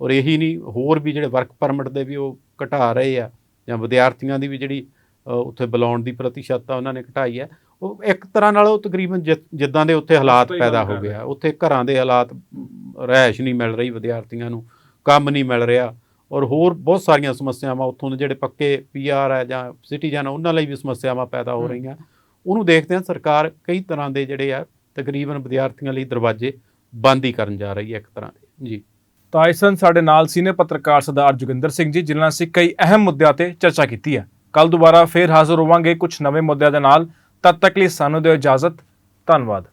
ਔਰ ਇਹੀ ਨਹੀਂ ਹੋਰ ਵੀ ਜਿਹੜੇ ਵਰਕ ਪਰਮਿਟ ਦੇ ਵੀ ਉਹ ਘਟਾ ਰਹੇ ਆ ਜਾਂ ਵਿਦਿਆਰਥੀਆਂ ਦੀ ਵੀ ਜਿਹੜੀ ਉੱਥੇ ਬੁਲਾਉਣ ਦੀ ਪ੍ਰਤੀਸ਼ਤਤਾ ਉਹਨਾਂ ਨੇ ਘਟਾਈ ਹੈ ਉਹ ਇੱਕ ਤਰ੍ਹਾਂ ਨਾਲ ਉਹ ਤਕਰੀਬਨ ਜਿੱਦਾਂ ਦੇ ਉੱਥੇ ਹਾਲਾਤ ਪੈਦਾ ਹੋ ਗਿਆ ਉੱਥੇ ਘਰਾਂ ਦੇ ਹਾਲਾਤ ਰਹਿائش ਨਹੀਂ ਮਿਲ ਰਹੀ ਵਿਦਿਆਰਥੀਆਂ ਨੂੰ ਕੰਮ ਨਹੀਂ ਮਿਲ ਰਿਹਾ ਔਰ ਹੋਰ ਬਹੁਤ ਸਾਰੀਆਂ ਸਮੱਸਿਆਵਾਂ ਉੱਥੋਂ ਦੇ ਜਿਹੜੇ ਪੱਕੇ ਪੀਆਰ ਹੈ ਜਾਂ ਸਿਟੀਜ਼ਨ ਉਹਨਾਂ ਲਈ ਵੀ ਸਮੱਸਿਆਵਾਂ ਪੈਦਾ ਹੋ ਰਹੀਆਂ। ਉਹਨੂੰ ਦੇਖਦੇ ਆ ਸਰਕਾਰ ਕਈ ਤਰ੍ਹਾਂ ਦੇ ਜਿਹੜੇ ਆ ਤਕਰੀਬਨ ਵਿਦਿਆਰਥੀਆਂ ਲਈ ਦਰਵਾਜ਼ੇ ਬੰਦ ਹੀ ਕਰਨ ਜਾ ਰਹੀ ਹੈ ਇੱਕ ਤਰ੍ਹਾਂ ਦੇ। ਜੀ। ਤਾਂ ਇਸ ਸਨ ਸਾਡੇ ਨਾਲ ਸੀਨੀਅਰ ਪੱਤਰਕਾਰ ਸਰਦਾਰ ਜੋਗਿੰਦਰ ਸਿੰਘ ਜੀ, ਜਿਨ੍ਹਾਂ ਅਸੀਂ ਕਈ ਅਹਿਮ ਮੁੱਦਿਆਂ ਤੇ ਚਰਚਾ ਕੀਤੀ ਹੈ। ਕੱਲ ਦੁਬਾਰਾ ਫੇਰ ਹਾਜ਼ਰ ਹੋਵਾਂਗੇ ਕੁਝ ਨਵੇਂ ਮੁੱਦਿਆਂ ਦੇ ਨਾਲ। ਤਦ ਤੱਕ ਲਈ ਸਾਨੂੰ ਦਿਓ ਇਜਾਜ਼ਤ। ਧੰਨਵਾਦ।